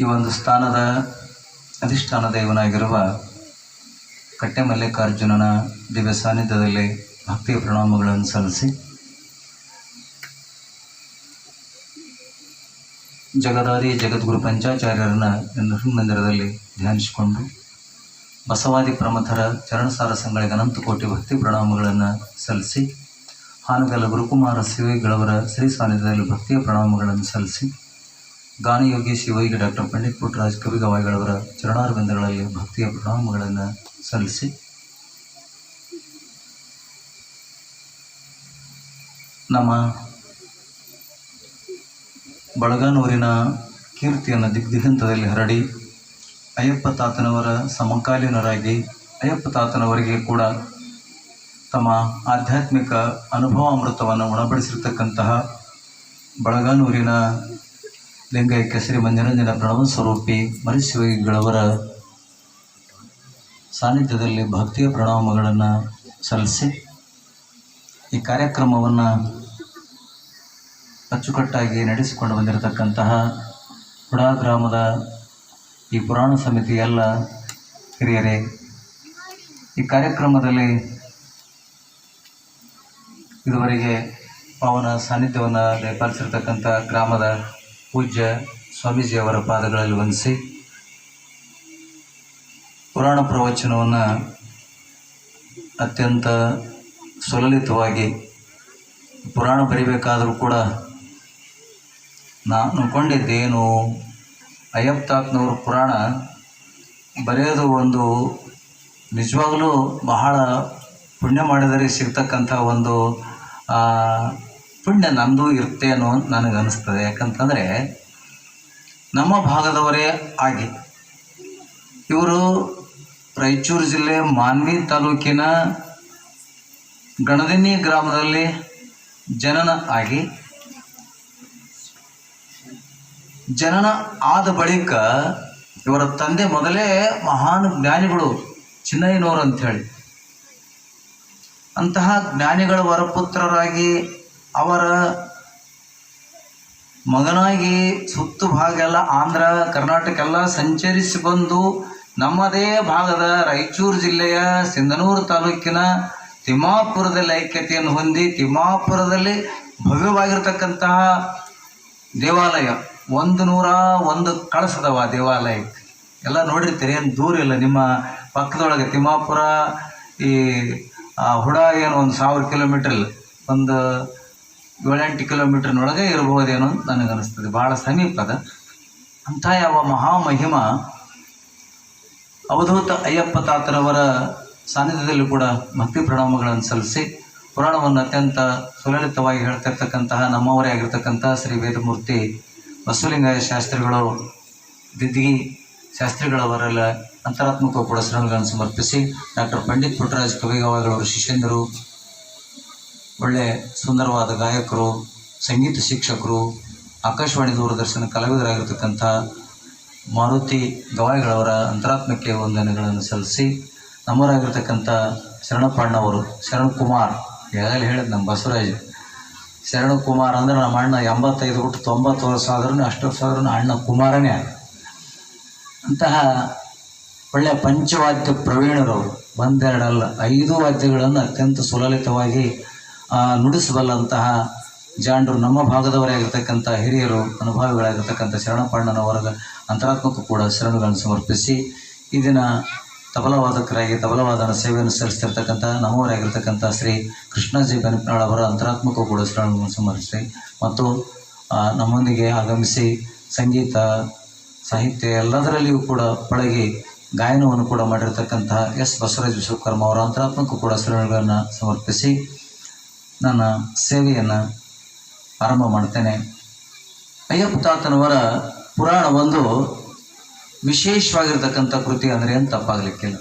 ಈ ಒಂದು ಸ್ಥಾನದ ಅಧಿಷ್ಠಾನ ದೇವನಾಗಿರುವ ಕಟ್ಟೆ ಮಲ್ಲಿಕಾರ್ಜುನನ ದಿವ್ಯ ಸಾನ್ನಿಧ್ಯದಲ್ಲಿ ಭಕ್ತಿಯ ಪ್ರಣಾಮಗಳನ್ನು ಸಲ್ಲಿಸಿ ಜಗದಾದಿ ಜಗದ್ಗುರು ಪಂಚಾಚಾರ್ಯರನ್ನ ಮಂದಿರದಲ್ಲಿ ಧ್ಯಾನಿಸಿಕೊಂಡು ಬಸವಾದಿ ಪ್ರಮಥರ ಚರಣಸಾರ ಸಂಗಳಿಗೆ ಅನಂತ ಕೋಟಿ ಭಕ್ತಿ ಪ್ರಣಾಮಗಳನ್ನು ಸಲ್ಲಿಸಿ ಹಾನಗಲ್ಲ ಗುರುಕುಮಾರ ಶಿವಿಗಳವರ ಶ್ರೀ ಸಾನ್ನಿಧ್ಯದಲ್ಲಿ ಭಕ್ತಿಯ ಪ್ರಣಾಮಗಳನ್ನು ಸಲ್ಲಿಸಿ ಗಾನಯೋಗಿ ಶಿವಯೋಗಿ ಡಾಕ್ಟರ್ ಪಂಡಿತ್ ಪುಟ್ಟರಾಜ್ ಕವಿಗವಾಯಿಗಳವರ ಚರಣಾರ್ವಿಂದಗಳಲ್ಲಿ ಭಕ್ತಿಯ ಪ್ರಣಾಮಗಳನ್ನು ಸಲ್ಲಿಸಿ. ನಮ್ಮ ಬಳಗಾನೂರಿನ ಕೀರ್ತಿಯನ್ನು ದಿಗ್ದಿಗಂತದಲ್ಲಿ ಹರಡಿ ಅಯ್ಯಪ್ಪ ತಾತನವರ ಸಮಕಾಲೀನರಾಗಿ ಅಯ್ಯಪ್ಪ ತಾತನವರಿಗೆ ಕೂಡ ತಮ್ಮ ಆಧ್ಯಾತ್ಮಿಕ ಅನುಭವ ಅಮೃತವನ್ನು ಉಣಬಡಿಸಿರ್ತಕ್ಕಂತಹ ಬಳಗಾನೂರಿನ ಲಿಂಗೈಕ್ಯ ಶ್ರೀ ಮಂಜನಂಜನ ಪ್ರಣವ ಸ್ವರೂಪಿ ಮರಿಶಿವಗಳವರ ಸಾನ್ನಿಧ್ಯದಲ್ಲಿ ಭಕ್ತಿಯ ಪ್ರಣಾಮಗಳನ್ನು ಸಲ್ಲಿಸಿ ಈ ಕಾರ್ಯಕ್ರಮವನ್ನು ಅಚ್ಚುಕಟ್ಟಾಗಿ ನಡೆಸಿಕೊಂಡು ಬಂದಿರತಕ್ಕಂತಹ ಹುಡಾ ಗ್ರಾಮದ ಈ ಪುರಾಣ ಸಮಿತಿ ಎಲ್ಲ ಹಿರಿಯರೇ, ಈ ಕಾರ್ಯಕ್ರಮದಲ್ಲಿ ಇದುವರೆಗೆ ಪಾವನ ಸಾನ್ನಿಧ್ಯವನ್ನು ದಯಪಾಲಿಸಿರ್ತಕ್ಕಂಥ ಗ್ರಾಮದ ಪೂಜ್ಯ ಸ್ವಾಮೀಜಿಯವರ ಪಾದಗಳಲ್ಲಿ ವಂದಿಸಿ ಪುರಾಣ ಪ್ರವಚನವನ್ನು ಅತ್ಯಂತ ಸುಲಲಿತವಾಗಿ ಪುರಾಣ ಬರಿಬೇಕಾದರೂ ಕೂಡ ನಾನು ಅಂದ್ಕೊಂಡಿದ್ದೇನು ಅಯ್ಯಪ್ತಾತ್ನವ್ರ ಪುರಾಣ ಬರೆಯೋದು ಒಂದು ನಿಜವಾಗಲೂ ಬಹಳ ಪುಣ್ಯ ಮಾಡಿದರೆ ಸಿಗ್ತಕ್ಕಂಥ ಒಂದು ಪುಣ್ಯ ನಂದು ಇರ್ತೇನೋ ಅಂತ ನನಗೆ ಅನಿಸ್ತದೆ. ಯಾಕಂತಂದರೆ ನಮ್ಮ ಭಾಗದವರೇ ಆಗಿ ಇವರು ರಾಯಚೂರು ಜಿಲ್ಲೆ ಮಾನ್ವಿ ತಾಲೂಕಿನ ಗಣದಿನಿ ಗ್ರಾಮದಲ್ಲಿ ಜನನ ಆಗಿ ಜನನ ಆದ ಬಳಿಕ ಇವರ ತಂದೆ ಮೊದಲೇ ಮಹಾನ್ ಜ್ಞಾನಿಗಳು ಚಿನ್ನಯ್ಯನವರು ಅಂಥೇಳಿ ಅಂತಹ ಜ್ಞಾನಿಗಳ ವರಪುತ್ರರಾಗಿ ಅವರ ಮಗನಾಗಿ ಸುತ್ತು ಭಾಗ ಎಲ್ಲ ಆಂಧ್ರ, ಕರ್ನಾಟಕ ಎಲ್ಲ ಸಂಚರಿಸಿ ಬಂದು ನಮ್ಮದೇ ಭಾಗದ ರಾಯಚೂರು ಜಿಲ್ಲೆಯ ಸಿಂಧನೂರು ತಾಲೂಕಿನ ತಿಮ್ಮಾಪುರದಲ್ಲಿ ಐಕ್ಯತೆಯನ್ನು ಹೊಂದಿ ತಿಮ್ಮಾಪುರದಲ್ಲಿ ಭವ್ಯವಾಗಿರ್ತಕ್ಕಂತಹ ದೇವಾಲಯ. ಒಂದು ನೂರ ಒಂದು ಕಳಸದವ ದೇವಾಲಯಕ್ಕೆ. ಎಲ್ಲ ನೋಡಿರ್ತೀರಿ, ಏನು ದೂರ ಇಲ್ಲ ನಿಮ್ಮ ಪಕ್ಕದೊಳಗೆ. ತಿಮ್ಮಾಪುರ ಈ ಹುಡ ಏನು, ಒಂದು ಸಾವಿರ ಕಿಲೋಮೀಟ್ರಲ್ಲಿ ಒಂದು ಏಳೆಂಟು ಕಿಲೋಮೀಟರ್ನೊಳಗೆ ಇರಬಹುದೇನೋ ಅಂತ ನನಗನ್ನಿಸ್ತದೆ. ಭಾಳ ಸಮೀಪದ ಅಂಥ ಯಾವ ಮಹಾಮಹಿಮ ಅವಧೂತ ಅಯ್ಯಪ್ಪ ತಾತರವರ ಸಾನ್ನಿಧ್ಯದಲ್ಲಿ ಕೂಡ ಭಕ್ತಿ ಪ್ರಣಾಮಗಳನ್ನು ಸಲ್ಲಿಸಿ ಪುರಾಣವನ್ನು ಅತ್ಯಂತ ಸುಲಲಿತವಾಗಿ ಹೇಳ್ತಿರ್ತಕ್ಕಂತಹ ನಮ್ಮವರೇ ಆಗಿರ್ತಕ್ಕಂತಹ ಶ್ರೀ ವೇದಮೂರ್ತಿ ಬಸವಲಿಂಗಾಯ ಶಾಸ್ತ್ರಿಗಳು ದಿದ್ದಿಗಿ ಶಾಸ್ತ್ರಿಗಳವರೆಲ್ಲ ಅಂತರಾತ್ಮಕ ಕೂಡ ಶರಣಗಳನ್ನು ಸಮರ್ಪಿಸಿ ಡಾಕ್ಟರ್ ಪಂಡಿತ್ ಪುಟ್ಟರಾಜ್ ಕವಿಗವಾಗಳವರ ಶಿಷ್ಯಂದರು ಒಳ್ಳೆ ಸುಂದರವಾದ ಗಾಯಕರು, ಸಂಗೀತ ಶಿಕ್ಷಕರು, ಆಕಾಶವಾಣಿ ದೂರದರ್ಶನ ಕಲಾವಿದರಾಗಿರ್ತಕ್ಕಂಥ ಮಾರುತಿ ಗವಾಯಿಗಳವರ ಅಂತರಾತ್ಮಕ್ಕೆ ವಂದನೆಗಳನ್ನು ಸಲ್ಲಿಸಿ ನಮ್ಮವರಾಗಿರ್ತಕ್ಕಂಥ ಶರಣಪ್ಪಣ್ಣವರು ಶರಣ್ ಕುಮಾರ್ ಈಗಾಗಲೇ ಹೇಳಿದ್ ನಮ್ಮ ಬಸವರಾಜ್ ಶರಣ ಕುಮಾರ್ ಅಂದ್ರೆ ನಮ್ಮ ಅಣ್ಣ ಎಂಬತ್ತೈದು ಬಿಟ್ಟು ತೊಂಬತ್ತು ವರ್ಷ ಆದ್ರೂ ಅಷ್ಟು ಸಾವಿರ ಅಣ್ಣ ಕುಮಾರನೇ ಅಂತಹ ಒಳ್ಳೆಯ ಪಂಚವಾದ್ಯ ಪ್ರವೀಣರವರು ಒಂದೆರಡಲ್ಲ ಐದು ವಾದ್ಯಗಳನ್ನು ಅತ್ಯಂತ ಸುಲಲಿತವಾಗಿ ನುಡಿಸಬಲ್ಲಂತಹ ಜಾಂಡ್ರು ನಮ್ಮ ಭಾಗದವರೇ ಆಗಿರ್ತಕ್ಕಂಥ ಹಿರಿಯರು, ಅನುಭವಿಗಳಾಗಿರ್ತಕ್ಕಂಥ ಶರಣಪ್ಪಣ್ಣನವರ ಅಂತರಾತ್ಮಕ್ಕೂ ಕೂಡ ಶರಣಗಳನ್ನು ಸಮರ್ಪಿಸಿ, ಈ ದಿನ ತಬಲವಾದಕರಾಗಿ ತಬಲವಾದನ ಸೇವೆಯನ್ನು ಸಲ್ಲಿಸ್ತಿರ್ತಕ್ಕಂಥ ನಮ್ಮವರಾಗಿರ್ತಕ್ಕಂಥ ಶ್ರೀ ಕೃಷ್ಣಜಿ ಬೆನಪನಾಳ್ ಅವರ ಅಂತರಾತ್ಮಕ್ಕೂ ಕೂಡ ಶರಣಗಳನ್ನು ಸಮರ್ಪಿಸಿ, ಮತ್ತು ನಮ್ಮೊಂದಿಗೆ ಆಗಮಿಸಿ ಸಂಗೀತ, ಸಾಹಿತ್ಯ ಎಲ್ಲದರಲ್ಲಿಯೂ ಕೂಡ ಪಳಗಿ ಗಾಯನವನ್ನು ಕೂಡ ಮಾಡಿರ್ತಕ್ಕಂತಹ ಎಸ್ ಬಸವರಾಜ್ ವಿಶ್ವಕರ್ಮ ಅವರ ಅಂತರಾತ್ಮಕ್ಕೂ ಕೂಡ ಶರಣಗಳನ್ನು ಸಮರ್ಪಿಸಿ ನನ್ನ ಸೇವೆಯನ್ನು ಆರಂಭ ಮಾಡ್ತೇನೆ ಅಯ್ಯಪ್ಪ ತಾತನವರ ಪುರಾಣ ಒಂದು ವಿಶೇಷವಾಗಿರ್ತಕ್ಕಂಥ ಕೃತಿ ಅಂದರೆ ಏನು ತಪ್ಪಾಗಲಿಕ್ಕಿಲ್ಲ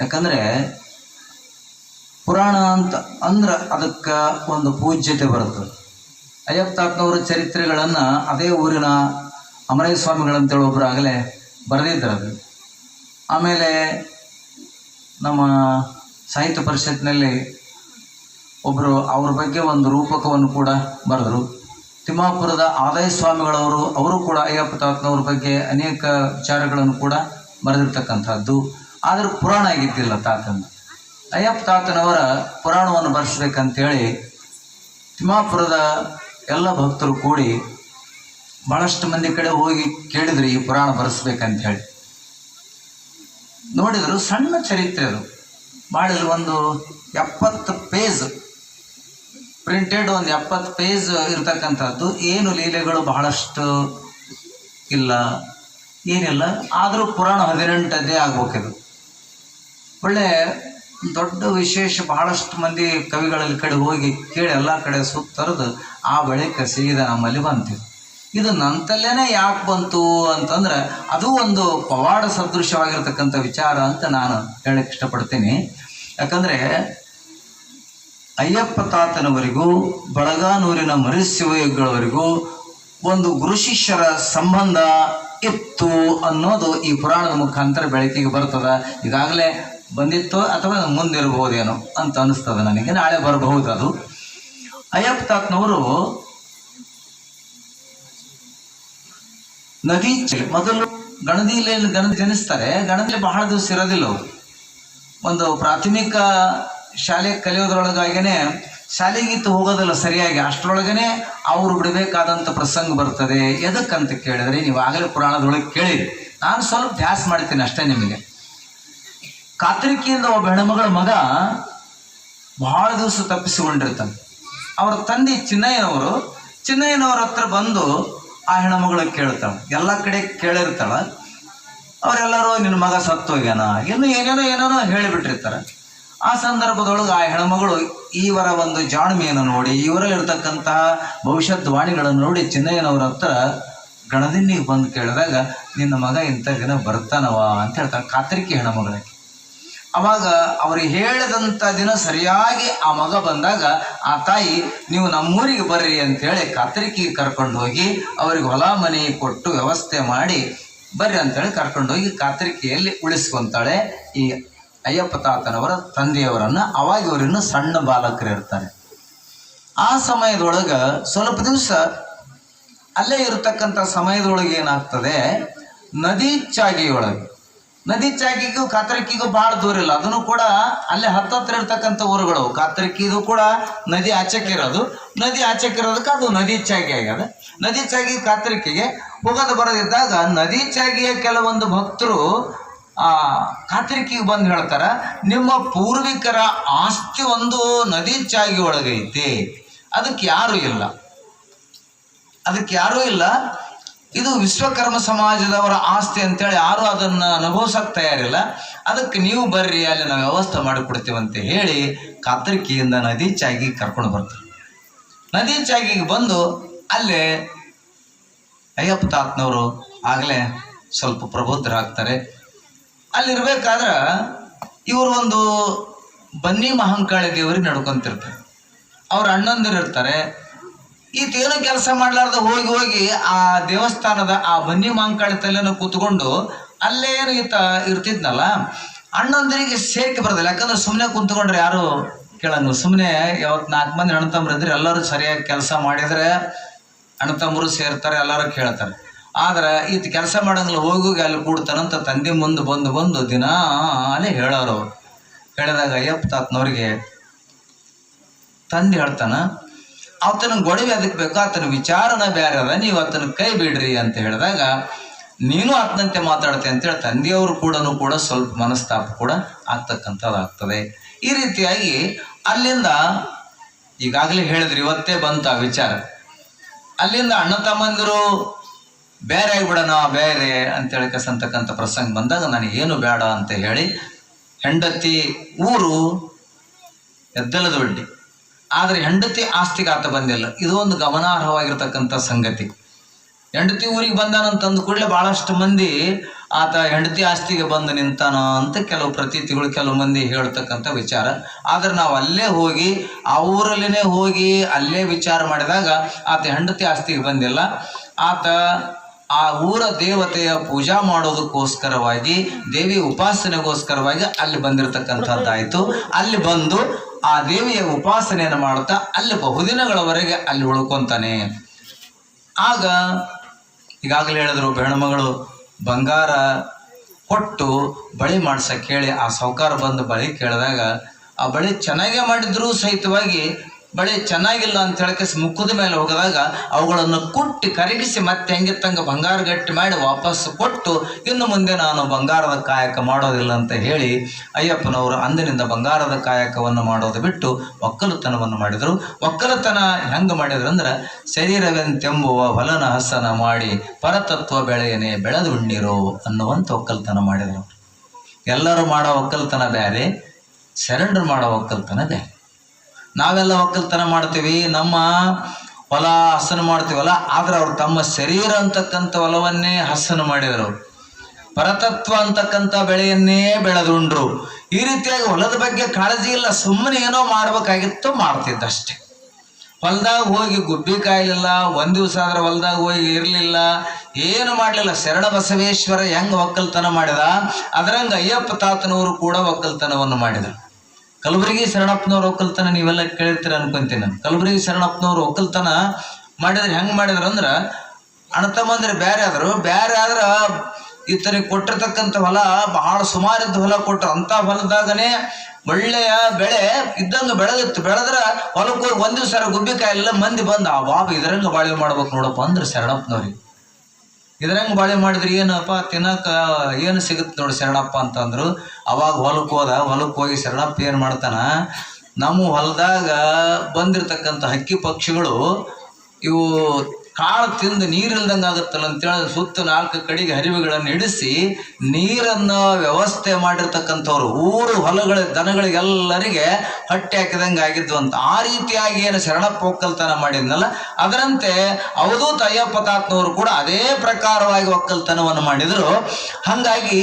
ಯಾಕಂದರೆ ಪುರಾಣ ಅಂತ ಅಂದ್ರೆ ಅದಕ್ಕೆ ಒಂದು ಪೂಜ್ಯತೆ ಬರುತ್ತೆ. ಅಯ್ಯಪ್ಪ ತಾತನವರ ಚರಿತ್ರೆಗಳನ್ನು ಅದೇ ಊರಿನ ಅಮರಯ್ಯ ಸ್ವಾಮಿಗಳಂತೇಳಿ ಒಬ್ಬರು ಆಗಲೇ ಬರೆದಿದ್ದಾರೆ ಆಮೇಲೆ ನಮ್ಮ ಸಾಹಿತ್ಯ ಪರಿಷತ್ನಲ್ಲಿ ಒಬ್ಬರು ಅವ್ರ ಬಗ್ಗೆ ಒಂದು ರೂಪಕವನ್ನು ಕೂಡ ಬರೆದರು. ತಿಮ್ಮಾಪುರದ ಆದಾಯ ಸ್ವಾಮಿಗಳವರು, ಅವರು ಕೂಡ ಅಯ್ಯಪ್ಪ ತಾತನವ್ರ ಬಗ್ಗೆ ಅನೇಕ ವಿಚಾರಗಳನ್ನು ಕೂಡ ಬರೆದಿರ್ತಕ್ಕಂಥದ್ದು. ಆದರೆ ಪುರಾಣ ಆಗಿದ್ದಿಲ್ಲ ತಾತನ. ಅಯ್ಯಪ್ಪ ತಾತನವರ ಪುರಾಣವನ್ನು ಬರೆಸ್ಬೇಕಂತೇಳಿ ತಿಮ್ಮಾಪುರದ ಎಲ್ಲ ಭಕ್ತರು ಕೂಡಿ ಭಾಳಷ್ಟು ಮಂದಿ ಕಡೆ ಹೋಗಿ ಕೇಳಿದ್ರು ಈ ಪುರಾಣ ಬರೆಸ್ಬೇಕಂತ ಹೇಳಿ ನೋಡಿದ್ರು ಸಣ್ಣ ಚರಿತ್ರೆ ಅದು. ಭಾಳ ಒಂದು ಎಪ್ಪತ್ತು ಪೇಜ್ ಪ್ರಿಂಟೆಡ್ ಒಂದು ಎಪ್ಪತ್ತು ಪೇಜ್ ಇರ್ತಕ್ಕಂಥದ್ದು. ಏನು ಲೀಲೆಗಳು ಬಹಳಷ್ಟು ಇಲ್ಲ, ಏನಿಲ್ಲ. ಆದರೂ ಪುರಾಣ ಹದಿನೆಂಟದ್ದೇ ಆಗ್ಬೇಕಿದು. ಒಳ್ಳೆ ದೊಡ್ಡ ವಿಶೇಷ ಬಹಳಷ್ಟು ಮಂದಿ ಕವಿಗಳಲ್ಲಿ ಕಡೆ ಹೋಗಿ ಕೇಳಿ ಎಲ್ಲ ಕಡೆ ಸುತ್ತರದು ಆ ಬಳಿಕ ಸೀದಾ ನಮ್ಮಲ್ಲಿ ಬಂತು ಇದು ನಂತಲ್ಲೇನೆ ಯಾಕೆ ಬಂತು ಅಂತಂದ್ರೆ ಅದು ಒಂದು ಪವಾಡ ಸದೃಶವಾಗಿರ್ತಕ್ಕಂಥ ವಿಚಾರ ಅಂತ ನಾನು ಹೇಳಕ್ಕೆ ಇಷ್ಟಪಡ್ತೀನಿ. ಯಾಕಂದರೆ ಅಯ್ಯಪ್ಪ ತಾತನವರಿಗೂ ಬಳಗಾನೂರಿನ ಮರಿಸಿವಯ್ಯಗಳವರಿಗೂ ಒಂದು ಗುರುಶಿಷ್ಯರ ಸಂಬಂಧ ಇತ್ತು ಅನ್ನೋದು ಈ ಪುರಾಣದ ಮುಖಾಂತರ ಬೆಳಕಿಗೆ ಬರ್ತದ. ಈಗಾಗಲೇ ಬಂದಿತ್ತು ಅಥವಾ ಮುಂದಿರಬಹುದೇನೋ ಅಂತ ಅನಿಸ್ತದೆ ನನಗೆ. ನಾಳೆ ಬರಬಹುದು ಅದು. ಅಯ್ಯಪ್ಪ ತಾತನವರು ನದಿ ಮೊದಲು ಗಣದಿಯಲ್ಲಿ ಗಣದ ಜನಿಸ್ತಾರೆ. ಗಣದಲ್ಲಿ ಬಹಳ ದಿವಸ ಇರೋದಿಲ್ಲ ಒಂದು ಪ್ರಾಥಮಿಕ ಶಾಲೆ ಕಲಿಯೋದ್ರೊಳಗಾಗೇನೆ ಶಾಲೆಗಿತ್ತು ಹೋಗೋದಿಲ್ಲ ಸರಿಯಾಗಿ ಅಷ್ಟರೊಳಗನೆ ಅವರು ಬಿಡಬೇಕಾದಂಥ ಪ್ರಸಂಗ ಬರ್ತದೆ. ಎದಕ್ಕಂತ ಕೇಳಿದ್ರೆ ನೀವು ಆಗಲೇ ಪುರಾಣದೊಳಗೆ ಕೇಳಿರಿ. ನಾನು ಸ್ವಲ್ಪ ಧ್ಯಾಸ ಮಾಡ್ತೀನಿ ಅಷ್ಟೇ ನಿಮಗೆ. ಕಾತರಿಕೆಯಿಂದ ಒಬ್ಬ ಹೆಣ್ಮಗಳ ಮಗ ಬಹಳ ದಿವಸ ತಪ್ಪಿಸಿಕೊಂಡಿರ್ತಾನೆ. ಅವರ ತಂದೆ ಚಿನ್ನಯ್ಯನವರು, ಚಿನ್ನಯ್ಯನವ್ರ ಹತ್ರ ಬಂದು ಆ ಹೆಣ್ಮಗಳು ಕೇಳ್ತಾಳೆ. ಎಲ್ಲ ಕಡೆ ಕೇಳಿರ್ತಾಳೆ. ಅವರೆಲ್ಲರೂ, ನಿನ್ನ ಮಗ ಸತ್ತೋಗ್ಯಾನ? ಇನ್ನು ಏನೇನೋ ಏನೇನೋ ಹೇಳಿಬಿಟ್ಟಿರ್ತಾರೆ. ಆ ಸಂದರ್ಭದೊಳಗೆ ಆ ಹೆಣ್ಮಗಳು ಇವರ ಒಂದು ಜಾಣ್ಮೆಯನ್ನು ನೋಡಿ ಇವರಲ್ಲಿರ್ತಕ್ಕಂತಹ ಭವಿಷ್ಯದ ವಾಣಿಗಳನ್ನು ನೋಡಿ ಚಿನ್ನಯ್ಯನವ್ರ ಹತ್ರ ಗಣದಿನ್ನಿಗೆ ಬಂದು ಕೇಳಿದಾಗ, ನಿನ್ನ ಮಗ ಇಂಥ ದಿನ ಬರ್ತಾನವ ಅಂತ ಹೇಳ್ತಾನೆ ಕಾತರಿಕೆ ಹೆಣ್ಮಗಳಿಗೆ ಅವಾಗ ಅವ್ರಿಗೆ ಹೇಳಿದಂಥ ದಿನ ಸರಿಯಾಗಿ ಆ ಮಗ ಬಂದಾಗ, ಆ ತಾಯಿ, ನೀವು ನಮ್ಮೂರಿಗೆ ಬರ್ರಿ ಅಂತೇಳಿ ಕಾತರಿಕೆ ಕರ್ಕೊಂಡು ಹೋಗಿ, ಅವ್ರಿಗೆ ಹೊಲ, ಮನೆ ಕೊಟ್ಟು ವ್ಯವಸ್ಥೆ ಮಾಡಿ, ಬರ್ರಿ ಅಂತೇಳಿ ಕರ್ಕೊಂಡು ಹೋಗಿ ಕಾತರಿಕೆಯಲ್ಲಿ ಉಳಿಸ್ಕೊಂತಾಳೆ ಈ ಅಯ್ಯಪ್ಪ ತಾತನವರ ತಂದೆಯವರನ್ನು ಅವಾಗ ಇವರಿನ್ನು ಸಣ್ಣ ಬಾಲಕರು ಇರ್ತಾರೆ. ಆ ಸಮಯದೊಳಗೆ ಸ್ವಲ್ಪ ದಿವಸ ಅಲ್ಲೇ ಇರತಕ್ಕಂಥ ಸಮಯದೊಳಗೆ ಏನಾಗ್ತದೆ? ನದಿ ಚಾಗಿಯೊಳಗೆ. ನದಿ ಚಾಗಿಗೂ ಕಾತರಕಿಗೂ ಭಾಳ ದೂರ ಇಲ್ಲ. ಅದನ್ನು ಕೂಡ ಅಲ್ಲೇ ಹತ್ತತ್ರ ಇರ್ತಕ್ಕಂಥ ಊರುಗಳು ಕಾತರಕಿದು ಕೂಡ ನದಿ ಆಚೆಕಿರೋದು ನದಿ ಆಚೆಕ್ಕಿರೋದಕ್ಕೆ ಅದು ನದಿ ಚಾಗಿ ಆಗ್ಯದ. ನದಿ ಚಾಗಿ ಕಾತರಕಿಗೆ ಹೋಗೋದು ಬರೋದಿದ್ದಾಗ ನದಿ ಚಾಗಿಯ ಕೆಲವೊಂದು ಭಕ್ತರು ಕಾತರಿಕೆಗೆ ಬಂದು ಹೇಳ್ತಾರೆ, ನಿಮ್ಮ ಪೂರ್ವಿಕರ ಆಸ್ತಿ ಒಂದು ನದಿ ಚಾಗಿ ಒಳಗೈತಿ ಅದಕ್ಕೆ ಯಾರು ಇಲ್ಲ. ಅದಕ್ಕೆ ಯಾರೂ ಇಲ್ಲ. ಇದು ವಿಶ್ವಕರ್ಮ ಸಮಾಜದವರ ಆಸ್ತಿ ಅಂತೇಳಿ ಯಾರೂ ಅದನ್ನ ಅನುಭವಿಸಕ್ ತಯಾರಿಲ್ಲ. ಅದಕ್ಕೆ ನೀವು ಬರ್ರಿ, ಅಲ್ಲಿ ನಾವು ವ್ಯವಸ್ಥೆ ಮಾಡಿಕೊಡ್ತೀವಿ ಅಂತ ಹೇಳಿ ಕಾತರಿಕೆಯಿಂದ ನದಿ ಚಾಗಿ ಕರ್ಕೊಂಡು ಬರ್ತಾರೆ. ನದಿ ಚಾಗಿಗೆ ಬಂದು ಅಲ್ಲೇ ಅಯ್ಯಪ್ಪ ತಾತನವರು ಆಗಲೇ ಸ್ವಲ್ಪ ಪ್ರಬುದ್ಧರಾಗ್ತಾರೆ. ಅಲ್ಲಿರ್ಬೇಕಾದ್ರೆ ಇವರು ಒಂದು ಬನ್ನಿ ಮಹಂಕಾಳಿ ದೇವರಿಗೆ ನಡ್ಕೊಂತಿರ್ತಾರೆ. ಅವ್ರ ಅಣ್ಣಂದಿರು ಇರ್ತಾರೆ. ಈತೇನೋ ಕೆಲಸ ಮಾಡ್ಲಾರ್ದ ಹೋಗಿ ಹೋಗಿ ಆ ದೇವಸ್ಥಾನದ ಆ ಬನ್ನಿ ಮಹಂಕಾಳಿ ತಲೆನ ಕೂತ್ಕೊಂಡು ಅಲ್ಲೇ ಏನು ಈತ ಇರ್ತಿದ್ನಲ್ಲ, ಅಣ್ಣಂದಿರಿಗೆ ಸೇರ್ಕೆ ಬರೋದಿಲ್ಲ. ಯಾಕಂದ್ರೆ ಸುಮ್ಮನೆ ಕುಂತ್ಕೊಂಡ್ರೆ ಯಾರು ಕೇಳಂಗ ಸುಮ್ಮನೆ ಯಾವತ್ತು ನಾಲ್ಕು ಮಂದಿ ಅಣ್ಣ ತಮ್ಮರು ಇದ್ರೆ ಎಲ್ಲರೂ ಸರಿಯಾಗಿ ಕೆಲಸ ಮಾಡಿದ್ರೆ ಅಣ್ಣ ತಮ್ಮರು ಸೇರ್ತಾರೆ, ಎಲ್ಲರೂ ಕೇಳ್ತಾರೆ. ಆದ್ರೆ ಈತ ಕೆಲಸ ಮಾಡಂಗಿಲ್ಲ ಹೋಗಿ ಅಲ್ಲಿ ಕೂಡ್ತಾನಂತ ತಂದೆ ಮುಂದೆ ಬಂದು ಬಂದು ದಿನ ಅಲ್ಲೇ ಹೇಳೋರು ಹೇಳಿದಾಗ ಅಯ್ಯಪ್ಪ ತಾತನವ್ರಿಗೆ ತಂದೆ ಹೇಳ್ತಾನ, ಆತನ ಗೊಡವೆ ಅದಕ್ಕೆ ಬೇಕು? ಆತನ ವಿಚಾರನ ಬೇರೆ ಅದ, ನೀವು ಆತನ ಕೈ ಬಿಡ್ರಿ ಅಂತ ಹೇಳಿದಾಗ, ನೀನು ಆತನಂತೆ ಮಾತಾಡ್ತೆ ಅಂತೇಳಿ ತಂದೆಯವರು ಕೂಡ ಕೂಡ ಸ್ವಲ್ಪ ಮನಸ್ತಾಪ ಕೂಡ ಆಗ್ತಕ್ಕಂಥದ್ದಾಗ್ತದೆ. ಈ ರೀತಿಯಾಗಿ ಅಲ್ಲಿಂದ ಈಗಾಗಲೇ ಹೇಳಿದ್ರಿ ಇವತ್ತೇ ಬಂತು ವಿಚಾರ. ಅಲ್ಲಿಂದ ಅಣ್ಣ ತಮ್ಮಂದಿರು ಬೇರೆ ಆಗಿಬಿಡೋಣ ಬೇರೆ ಅಂತೇಳಿ ಕಸಂತಕ್ಕಂಥ ಪ್ರಸಂಗ ಬಂದಾಗ ನನಗೆ ಏನು ಬೇಡ ಅಂತ ಹೇಳಿ ಹೆಂಡತಿ ಊರು ಎದ್ದಲದ ಒಡ್ಡಿ ಆದರೆ ಹೆಂಡತಿ ಆಸ್ತಿಗೆ ಆತ ಬಂದಿಲ್ಲ. ಇದು ಒಂದು ಗಮನಾರ್ಹವಾಗಿರ್ತಕ್ಕಂಥ ಸಂಗತಿ. ಹೆಂಡತಿ ಊರಿಗೆ ಬಂದಾನಂತ ಅಂದ ಕೂಡಲೇ ಭಾಳಷ್ಟು ಮಂದಿ ಆತ ಹೆಂಡತಿ ಆಸ್ತಿಗೆ ಬಂದು ನಿಂತಾನ ಅಂತ ಕೆಲವು ಪ್ರತೀತಿಗಳು ಕೆಲವು ಮಂದಿ ಹೇಳ್ತಕ್ಕಂಥ ವಿಚಾರ. ಆದ್ರೆ ನಾವು ಅಲ್ಲೇ ಹೋಗಿ, ಆ ಊರಲ್ಲಿನೇ ಹೋಗಿ ಅಲ್ಲೇ ವಿಚಾರ ಮಾಡಿದಾಗ ಆತ ಹೆಂಡತಿ ಆಸ್ತಿಗೆ ಬಂದಿಲ್ಲ. ಆತ ಆ ಊರ ದೇವತೆಯ ಪೂಜಾ ಮಾಡೋದಕ್ಕೋಸ್ಕರವಾಗಿ, ದೇವಿ ಉಪಾಸನೆಗೋಸ್ಕರವಾಗಿ ಅಲ್ಲಿ ಬಂದಿರತಕ್ಕಂಥದ್ದಾಯಿತು. ಅಲ್ಲಿ ಬಂದು ಆ ದೇವಿಯ ಉಪಾಸನೆಯನ್ನು ಮಾಡುತ್ತಾ ಅಲ್ಲಿ ಬಹುದಿನಗಳವರೆಗೆ ಅಲ್ಲಿ ಉಳ್ಕೊತಾನೆ. ಆಗ ಈಗಾಗಲೇ ಹೇಳಿದ್ರು ಹೆಣ್ಮಗಳು ಬಂಗಾರ ಕೊಟ್ಟು ಬಳಿ ಮಾಡ್ಸಕ್ಕೆ ಹೇಳಿ ಆ ಸೌಕಾರ ಬಂದು ಬಳಿ ಕೇಳಿದಾಗ, ಆ ಬಳಿ ಚೆನ್ನಾಗೇ ಮಾಡಿದ್ರು ಸಹಿತವಾಗಿ ಬಳಿ ಚೆನ್ನಾಗಿಲ್ಲ ಅಂತ ಹೇಳಕ್ಕೆ ಮುಖದ ಮೇಲೆ ಹೋಗಿದಾಗ ಅವುಗಳನ್ನು ಕುಟ್ಟಿ ಕರಗಿಸಿ ಮತ್ತೆ ಹೆಂಗಿತ್ತಂಗ ಬಂಗಾರ ಗಟ್ಟಿ ಮಾಡಿ ವಾಪಸ್ ಕೊಟ್ಟು ಇನ್ನು ಮುಂದೆ ನಾನು ಬಂಗಾರದ ಕಾಯಕ ಮಾಡೋದಿಲ್ಲ ಅಂತ ಹೇಳಿ ಅಯ್ಯಪ್ಪನವರು ಅಂದಿನಿಂದ ಬಂಗಾರದ ಕಾಯಕವನ್ನು ಮಾಡೋದು ಬಿಟ್ಟು ಒಕ್ಕಲುತನವನ್ನು ಮಾಡಿದರು. ಒಕ್ಕಲುತನ ಹೆಂಗೆ ಮಾಡಿದ್ರು ಅಂದ್ರೆ ಶರೀರವೆಂತೆಂಬುವ ಹೊಲನ ಹಸನ ಮಾಡಿ ಪರತತ್ವ ಬೆಳೆಯನೆ ಬೆಳೆದುಣ್ಣಿರೋ ಅನ್ನುವಂಥ ಒಕ್ಕಲುತನ ಮಾಡಿದರು. ಎಲ್ಲರೂ ಮಾಡೋ ಒಕ್ಕಲ್ತನ ಬೇರೆ ಸರೆಂಡರ್ ಮಾಡೋ ಒಕ್ಕಲ್ತನ ಬೇರೆ. ನಾವೆಲ್ಲ ಒಕ್ಕಲ್ತನ ಮಾಡ್ತೀವಿ, ನಮ್ಮ ಹೊಲ ಹಸನ ಮಾಡ್ತೀವಲ್ಲ, ಆದ್ರೆ ಅವ್ರು ತಮ್ಮ ಶರೀರ ಅಂತಕ್ಕಂಥ ಹೊಲವನ್ನೇ ಹಸನ ಮಾಡಿದರು ಪರತತ್ವ ಅಂತಕ್ಕಂಥ ಬೆಳೆಯನ್ನೇ ಬೆಳೆದುಂಡ್ರು ಈ ರೀತಿಯಾಗಿ ಹೊಲದ ಬಗ್ಗೆ ಕಾಳಜಿ ಇಲ್ಲ ಸುಮ್ಮನೆ ಏನೋ ಮಾಡ್ಬೇಕಾಗಿತ್ತು, ಮಾಡ್ತಿದ್ದಷ್ಟೇ. ಹೊಲ್ದಾಗ ಹೋಗಿ ಗುಬ್ಬಿ ಕಾಯಲಿಲ್ಲ, ಒಂದ್ ದಿವಸ ಆದ್ರೆ ಹೊಲ್ದಾಗ ಹೋಗಿ ಇರಲಿಲ್ಲ, ಏನು ಮಾಡಲಿಲ್ಲ. ಶರಣ ಬಸವೇಶ್ವರ ಹೆಂಗ್ ಒಕ್ಕಲ್ತನ ಮಾಡಿದ? ಅದರಂಗ ಅಯ್ಯಪ್ಪ ತಾತನವರು ಕೂಡ ಒಕ್ಕಲ್ತನವನ್ನು ಮಾಡಿದರು. ಕಲಬುರಗಿ ಶರಣಪ್ಪನವ್ರ ಒಕ್ಕಲ್ತನ ನೀವೆಲ್ಲ ಕೇಳಿರ್ತೀರ ಅನ್ಕೊಂತೀನಿ ನಾನು. ಕಲಬುರಗಿ ಶರಣಪ್ಪನವ್ರ ಒಕ್ಕಲ್ತನ ಮಾಡಿದ್ರೆ ಹೆಂಗ್ ಮಾಡಿದ್ರು ಅಂದ್ರ ಅಣ್ಣತಮ್ಮಂದ್ರೆ ಬೇರೆ ಆದ್ರು ಬೇರೆ ಆದ್ರ ಈತನಿಗೆ ಕೊಟ್ಟಿರ್ತಕ್ಕಂಥ ಹೊಲ ಬಹಳ ಸುಮಾರಿದ್ದ ಹೊಲ ಕೊಟ್ಟರು ಅಂಥ ಹೊಲದಾಗನೇ ಒಳ್ಳೆಯ ಬೆಳೆ ಇದ್ದಂಗೆ ಬೆಳೆದಿತ್ತು. ಬೆಳೆದ್ರೆ ಹೊಲಕ್ಕೆ ಹೋಗಿ ಒಂದ್ ದಿವಸ ಗುಬ್ಬಿ ಕಾಯಿಲ್ಲ ಮಂದಿ ಬಂದ, ಆ ಬಾಬು ಇದ್ರಂಗೆ ಬಾಳ್ವೆ ಮಾಡ್ಬೇಕು ನೋಡಪ್ಪ ಅಂದ್ರೆ ಶರಣಪ್ಪನವ್ರಿಗೆ. ಇದ್ರಂಗ ಬಾಳೆ ಮಾಡಿದ್ರೆ ಏನಪ್ಪ ತಿನ್ನಕ ಏನು ಸಿಗುತ್ತೆ ನೋಡಿ ಶರಣಪ್ಪ ಅಂತಂದ್ರು. ಅವಾಗ ಹೊಲಕ್ಕೆ ಹೋದ ಹೊಲಕ್ಕೆ ಹೋಗಿ ಶರಣಪ್ಪ ಏನು ಮಾಡ್ತಾನ, ನಮ್ಮ ಹೊಲದಾಗ ಬಂದಿರತಕ್ಕಂಥ ಹಕ್ಕಿ ಪಕ್ಷಿಗಳು ಇವು ಕಾಳು ತಿಂದು ನೀರಿಲ್ದಂಗೆ ಆಗುತ್ತಲ್ಲ ಅಂತೇಳಿ ಸುತ್ತ ನಾಲ್ಕು ಕಡೆಗೆ ಹರಿವುಗಳನ್ನು ಇಡಿಸಿ ನೀರನ್ನು ವ್ಯವಸ್ಥೆ ಮಾಡಿರ್ತಕ್ಕಂಥವ್ರು, ಊರು ಹೊಲಗಳ ದನಗಳಿಗೆಲ್ಲರಿಗೆ ಹೊಟ್ಟೆ ಹಾಕಿದಂಗೆ ಆಗಿದ್ದು ಅಂತ ಆ ರೀತಿಯಾಗಿ ಏನು ಶರಣಪ್ಪ ಒಕ್ಕಲ್ತನ ಮಾಡಿದ್ನಲ್ಲ, ಅದರಂತೆ ಅವಧೂತ ತಯ್ಯಪ್ಪ ತಾತನವರು ಕೂಡ ಅದೇ ಪ್ರಕಾರವಾಗಿ ಒಕ್ಕಲ್ತನವನ್ನು ಮಾಡಿದ್ರು. ಹಾಗಾಗಿ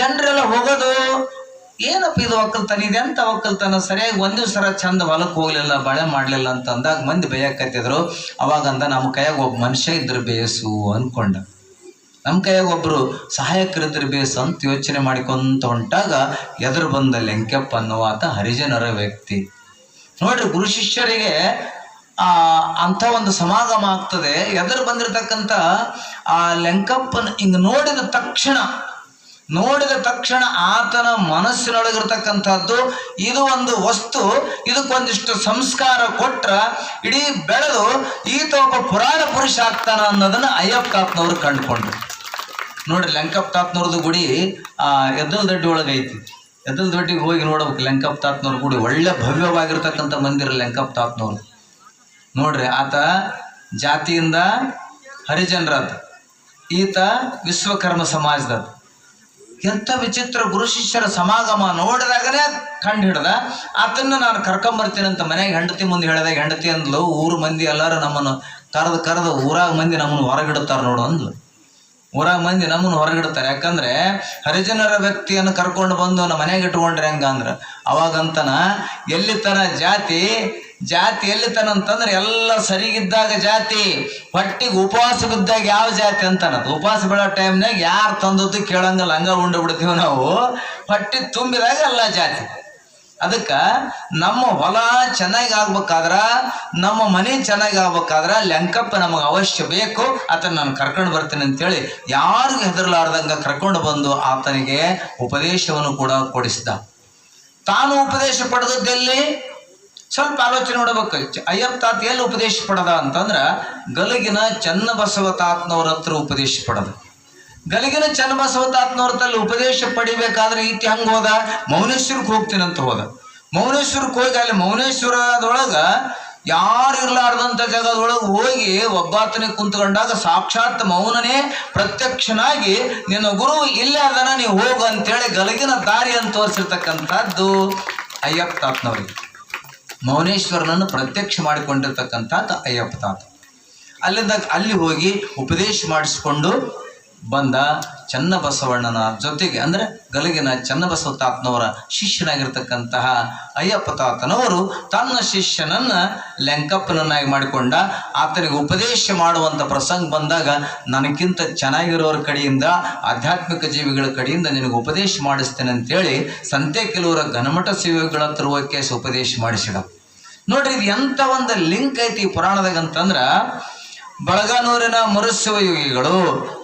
ಜನರೆಲ್ಲ ಹೋಗೋದು ಏನಪ್ಪ ಇದು ಒಕ್ಕಲ್ತನ? ಇದೆ ಅಂತ ಒಕ್ಕಲ್ತನ? ಸರಿಯಾಗಿ ಒಂದು ಸರ ಚಂದ ಹೊಲಕ್ಕೆ ಹೋಗ್ಲಿಲ್ಲ, ಬಳೆ ಮಾಡಲಿಲ್ಲ ಅಂತ ಅಂದಾಗ ಮಂದಿ ಬೇಯಕತ್ತಿದ್ರು. ಅವಾಗಂದ ನಮ್ಮ ಕೈಯಾಗ ಒಬ್ಬ ಮನುಷ್ಯ ಇದ್ರ ಬೇಸು ಅನ್ಕೊಂಡ. ನಮ್ಮ ಕೈಯಾಗ ಒಬ್ಬರು ಸಹಾಯಕರಿದ್ರೆ ಬೇಸು ಅಂತ ಯೋಚನೆ ಮಾಡಿಕೊಂತ ಹೊಂಟಾಗ ಎದುರು ಬಂದ ಲೆಂಕೆಪ್ಪ ಅನ್ನುವ ಆತ ಹರಿಜನರ ವ್ಯಕ್ತಿ. ನೋಡ್ರಿ, ಗುರು ಶಿಷ್ಯರಿಗೆ, ಆ, ಅಂಥ ಒಂದು ಸಮಾಗಮ ಆಗ್ತದೆ. ಎದುರು ಬಂದಿರತಕ್ಕಂಥ, ಆ, ಲೆಂಕಪ್ಪನ ಹಿಂಗೆ ನೋಡಿದ ತಕ್ಷಣ ನೋಡಿದ ತಕ್ಷಣ ಆತನ ಮನಸ್ಸಿನೊಳಗಿರ್ತಕ್ಕಂಥದ್ದು, ಇದು ಒಂದು ವಸ್ತು, ಇದಕ್ಕೊಂದಿಷ್ಟು ಸಂಸ್ಕಾರ ಕೊಟ್ರ ಇಡೀ ಬೆಳೆದು ಈತ ಒಬ್ಬ ಪುರಾಣ ಪುರುಷ ಆಗ್ತಾನ ಅನ್ನೋದನ್ನ ಅಯ್ಯಪ್ಪ ತಾತ್ನವ್ರು ಕಂಡುಕೊಂಡ್ರು. ನೋಡ್ರಿ ಲೆಂಕಪ್ಪ ತಾತ್ನವ್ರದ್ದು ಗುಡಿ, ಆ ಎದ್ದಲ್ ದೊಡ್ಡಿ ಒಳಗೆ ಐತಿ. ಎದ್ದಲ್ ದೊಡ್ಡಿಗೆ ಹೋಗಿ ನೋಡ್ಬೇಕು ಲೆಂಕಪ್ಪ ತಾತ್ನವ್ರ ಗುಡಿ. ಒಳ್ಳೆ ಭವ್ಯವಾಗಿರ್ತಕ್ಕಂಥ ಮಂದಿರ ಲೆಂಕಪ್ಪ ತಾತ್ನವ್ರು ನೋಡ್ರಿ, ಆತ ಜಾತಿಯಿಂದ ಹರಿಜನರಾದ. ಈತ ವಿಶ್ವಕರ್ಮ ಸಮಾಜದ ಎಂಥ ವಿಚಿತ್ರ ಗುರು ಶಿಷ್ಯರ ಸಮಾಗಮ ನೋಡಿದಾಗನೇ ಕಂಡು ಹಿಡ್ದ ಅದನ್ನು ನಾನು ಕರ್ಕೊಂಬರ್ತೀನಿ ಅಂತ ಮನೆಗೆ ಹೆಂಡತಿ ಮುಂದೆ ಹೇಳಿದಾಗ ಹೆಂಡತಿ ಅಂದ್ಲು, ಊರು ಮಂದಿ ಎಲ್ಲರೂ ನಮ್ಮನ್ನು ಕರೆದು ಕರೆದು ಊರಾಗ ಮಂದಿ ನಮ್ಮನ್ನು ಹೊರಗಿಡ್ತಾರೆ ನೋಡು ಅಂದ್ಲು. ಊರಾಗ ಮಂದಿ ನಮ್ಮನ್ನು ಹೊರಗಿಡ್ತಾರೆ. ಯಾಕಂದ್ರೆ ಹರಿಜನರ ವ್ಯಕ್ತಿಯನ್ನು ಕರ್ಕೊಂಡು ಬಂದು ನಮ್ಮ ಮನೆಗೆ ಇಟ್ಕೊಂಡ್ರೆ ಹೆಂಗಂದ್ರೆ, ಅವಾಗಂತನ ಎಲ್ಲಿ ತನ ಜಾತಿ ಜಾತಿ ಎಲ್ಲಿ ಅಂತಂದ್ರೆ ಎಲ್ಲ ಸರಿಗಿದ್ದಾಗ ಜಾತಿ, ಹೊಟ್ಟಿಗೆ ಉಪವಾಸ ಬಿದ್ದಾಗ ಯಾವ ಜಾತಿ ಅಂತನದು ಉಪವಾಸ ಬೀಳೋ ಟೈಮ್ನಾಗ ಯಾರು ತಂದದ್ದು ಕೇಳಂಗಲ್ಲ, ಹಂಗ ಉಂಡು ಬಿಡ್ತೀವಿ ನಾವು. ಹೊಟ್ಟಿ ತುಂಬಿದಾಗ ಎಲ್ಲ ಜಾತಿ. ಅದಕ್ಕೆ ನಮ್ಮ ಹೊಲ ಚೆನ್ನಾಗಿ ಆಗ್ಬೇಕಾದ್ರ, ನಮ್ಮ ಮನೆ ಚೆನ್ನಾಗಿ ಆಗ್ಬೇಕಾದ್ರ ಲೆಂಕಪ್ಪ ನಮಗೆ ಅವಶ್ಯ ಬೇಕು, ಆತನ ನಾನು ಕರ್ಕೊಂಡು ಬರ್ತೀನಿ ಅಂತೇಳಿ ಯಾರಿಗೂ ಹೆದರ್ಲಾರ್ದಂಗ ಕರ್ಕೊಂಡು ಬಂದು ಆತನಿಗೆ ಉಪದೇಶವನ್ನು ಕೂಡ ಕೊಡಿಸಿದ. ತಾನು ಉಪದೇಶ ಪಡೆದದ್ದೆಲ್ಲಿ? ಸ್ವಲ್ಪ ಆಲೋಚನೆ ಮಾಡಬೇಕು ಅಯ್ಯಪ್ಪ ತಾತ ಎಲ್ಲಿ ಉಪದೇಶ ಪಡೆದ ಅಂತಂದ್ರ ಗಲಗಿನ ಚನ್ನಬಸವ ತಾತನವ್ರ ಹತ್ರ ಉಪದೇಶ ಪಡೆದ. ಗಲಗಿನ ಚನ್ನಬಸವ ತಾತನವ್ರ ತಲ್ಲಿ ಉಪದೇಶ ಪಡಿಬೇಕಾದ್ರೆ ಈತಿ ಹಂಗ ಹೋದ? ಮೌನೇಶ್ವರಕ್ಕೆ ಹೋಗ್ತೀನಿ ಅಂತ ಹೋದ. ಮೌನೇಶ್ವರಕ್ಕೆ ಹೋಗಿ ಅಲ್ಲಿ ಮೌನೇಶ್ವರದೊಳಗ ಯಾರು ಇರ್ಲಾರ್ದಂತ ಜಾಗದೊಳಗೆ ಹೋಗಿ ಒಬ್ಬಾತನೇ ಕುಂತ್ಕೊಂಡಾಗ ಸಾಕ್ಷಾತ್ ಮೌನನೇ ಪ್ರತ್ಯಕ್ಷನಾಗಿ ನಿನ್ನ ಗುರು ಇಲ್ಲೇ ಅದನ್ನ ನೀವು ಹೋಗು ಅಂತೇಳಿ ಗಲಗಿನ ದಾರಿ ಅಂತ ತೋರಿಸಿರ್ತಕ್ಕಂಥದ್ದು ಅಯ್ಯಪ್ಪ ತಾತನವ್ರಿಗೆ ಮೌನೇಶ್ವರನನ್ನು ಪ್ರತ್ಯಕ್ಷ ಮಾಡಿಕೊಂಡಿರ್ತಕ್ಕಂಥ ಅಯ್ಯಪ್ಪ ತಾತ. ಅಲ್ಲಿಂದ ಅಲ್ಲಿ ಹೋಗಿ ಉಪದೇಶ ಮಾಡಿಸಿಕೊಂಡು ಬಂದ ಚನ್ನಬಸವಣ್ಣನ ಜೊತೆಗೆ, ಅಂದರೆ ಗಲಗಿನ ಚನ್ನಬಸವ ತಾತನವರ ಶಿಷ್ಯನಾಗಿರ್ತಕ್ಕಂತಹ ಅಯ್ಯಪ್ಪ ತಾತನವರು ತನ್ನ ಶಿಷ್ಯನನ್ನ ಲೆಂಕಪ್ಪನನ್ನಾಗಿ ಮಾಡಿಕೊಂಡ, ಆತನಿಗೆ ಉಪದೇಶ ಮಾಡುವಂಥ ಪ್ರಸಂಗ ಬಂದಾಗ ನನಗಿಂತ ಚೆನ್ನಾಗಿರೋರ ಕಡೆಯಿಂದ, ಆಧ್ಯಾತ್ಮಿಕ ಜೀವಿಗಳ ಕಡೆಯಿಂದ ನಿನಗೆ ಉಪದೇಶ ಮಾಡಿಸ್ತೇನೆ ಅಂತೇಳಿ ಸಂತೆ ಕೆಲವರ ಘನಮಠ ಸೇವೆಗಳ ತರುವ ಕೇಸ್ ಉಪದೇಶ ಮಾಡಿಸಿದ. ನೋಡ್ರಿ ಇದು ಎಂಥ ಒಂದು ಲಿಂಕ್ ಐತಿ ಈ ಪುರಾಣದಾಗ ಅಂತಂದ್ರ, ಬಳಗಾನೂರಿನ ಮರುಶಿವಯೋಗಿಗಳು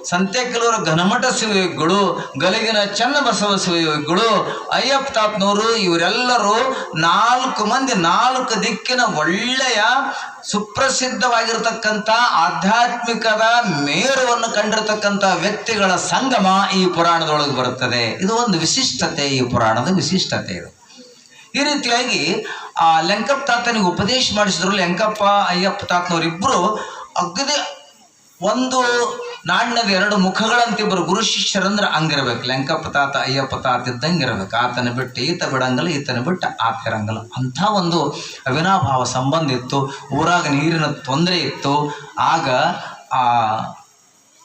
ಸಂತೆಕಲೂರು ಘನಮಠ ಶಿವಯೋಗಿಗಳು, ಗಲಗಿನ ಚನ್ನಬಸವ ಶಿವಯೋಗಿಗಳು ಅಯ್ಯಪ್ಪ ತಾತ್ನವರು ಇವರೆಲ್ಲರೂ ನಾಲ್ಕು ಮಂದಿ, ನಾಲ್ಕು ದಿಕ್ಕಿನ ಒಳ್ಳೆಯ ಸುಪ್ರಸಿದ್ಧವಾಗಿರತಕ್ಕಂಥ ಆಧ್ಯಾತ್ಮಿಕದ ಮೇರುವನ್ನು ಕಂಡಿರತಕ್ಕಂಥ ವ್ಯಕ್ತಿಗಳ ಸಂಗಮ ಈ ಪುರಾಣದೊಳಗೆ ಬರುತ್ತದೆ. ಇದು ಒಂದು ವಿಶಿಷ್ಟತೆ ಈ ಪುರಾಣದ ವಿಶಿಷ್ಟತೆ ಇದು. ಈ ರೀತಿಯಾಗಿ, ಆ, ಲೆಂಕಪ್ಪ ತಾತನಿಗೆ ಉಪದೇಶ ಮಾಡಿಸಿದ್ರು ಲೆಂಕಪ್ಪ, ಅಯ್ಯಪ್ಪ ತಾತನವರಿಬ್ಬರು ಅಗದಿ ಒಂದು ನಾಣ್ಯದ ಎರಡು ಮುಖಗಳಂತಿಬ್ಬರು ಗುರು ಶಿಷ್ಯರಂದ್ರೆ ಹಂಗಿರ್ಬೇಕು. ಲೆಂಕಪ್ಪ ತಾತ, ಅಯ್ಯಪ್ಪ ತಾತ ಇದ್ದಂಗೆ ಇರ್ಬೇಕು ಆತನ ಬಿಟ್ಟು ಈತ ಬಿಡಂಗಲ್ಲ, ಈತನ ಬಿಟ್ಟು ಆತ ಇರಂಗಲ್ಲ. ಅಂಥ ಒಂದು ಅವಿನಾಭಾವ ಸಂಬಂಧ ಇತ್ತು. ಊರಾಗ ನೀರಿನ ತೊಂದರೆ ಇತ್ತು. ಆಗ, ಆ,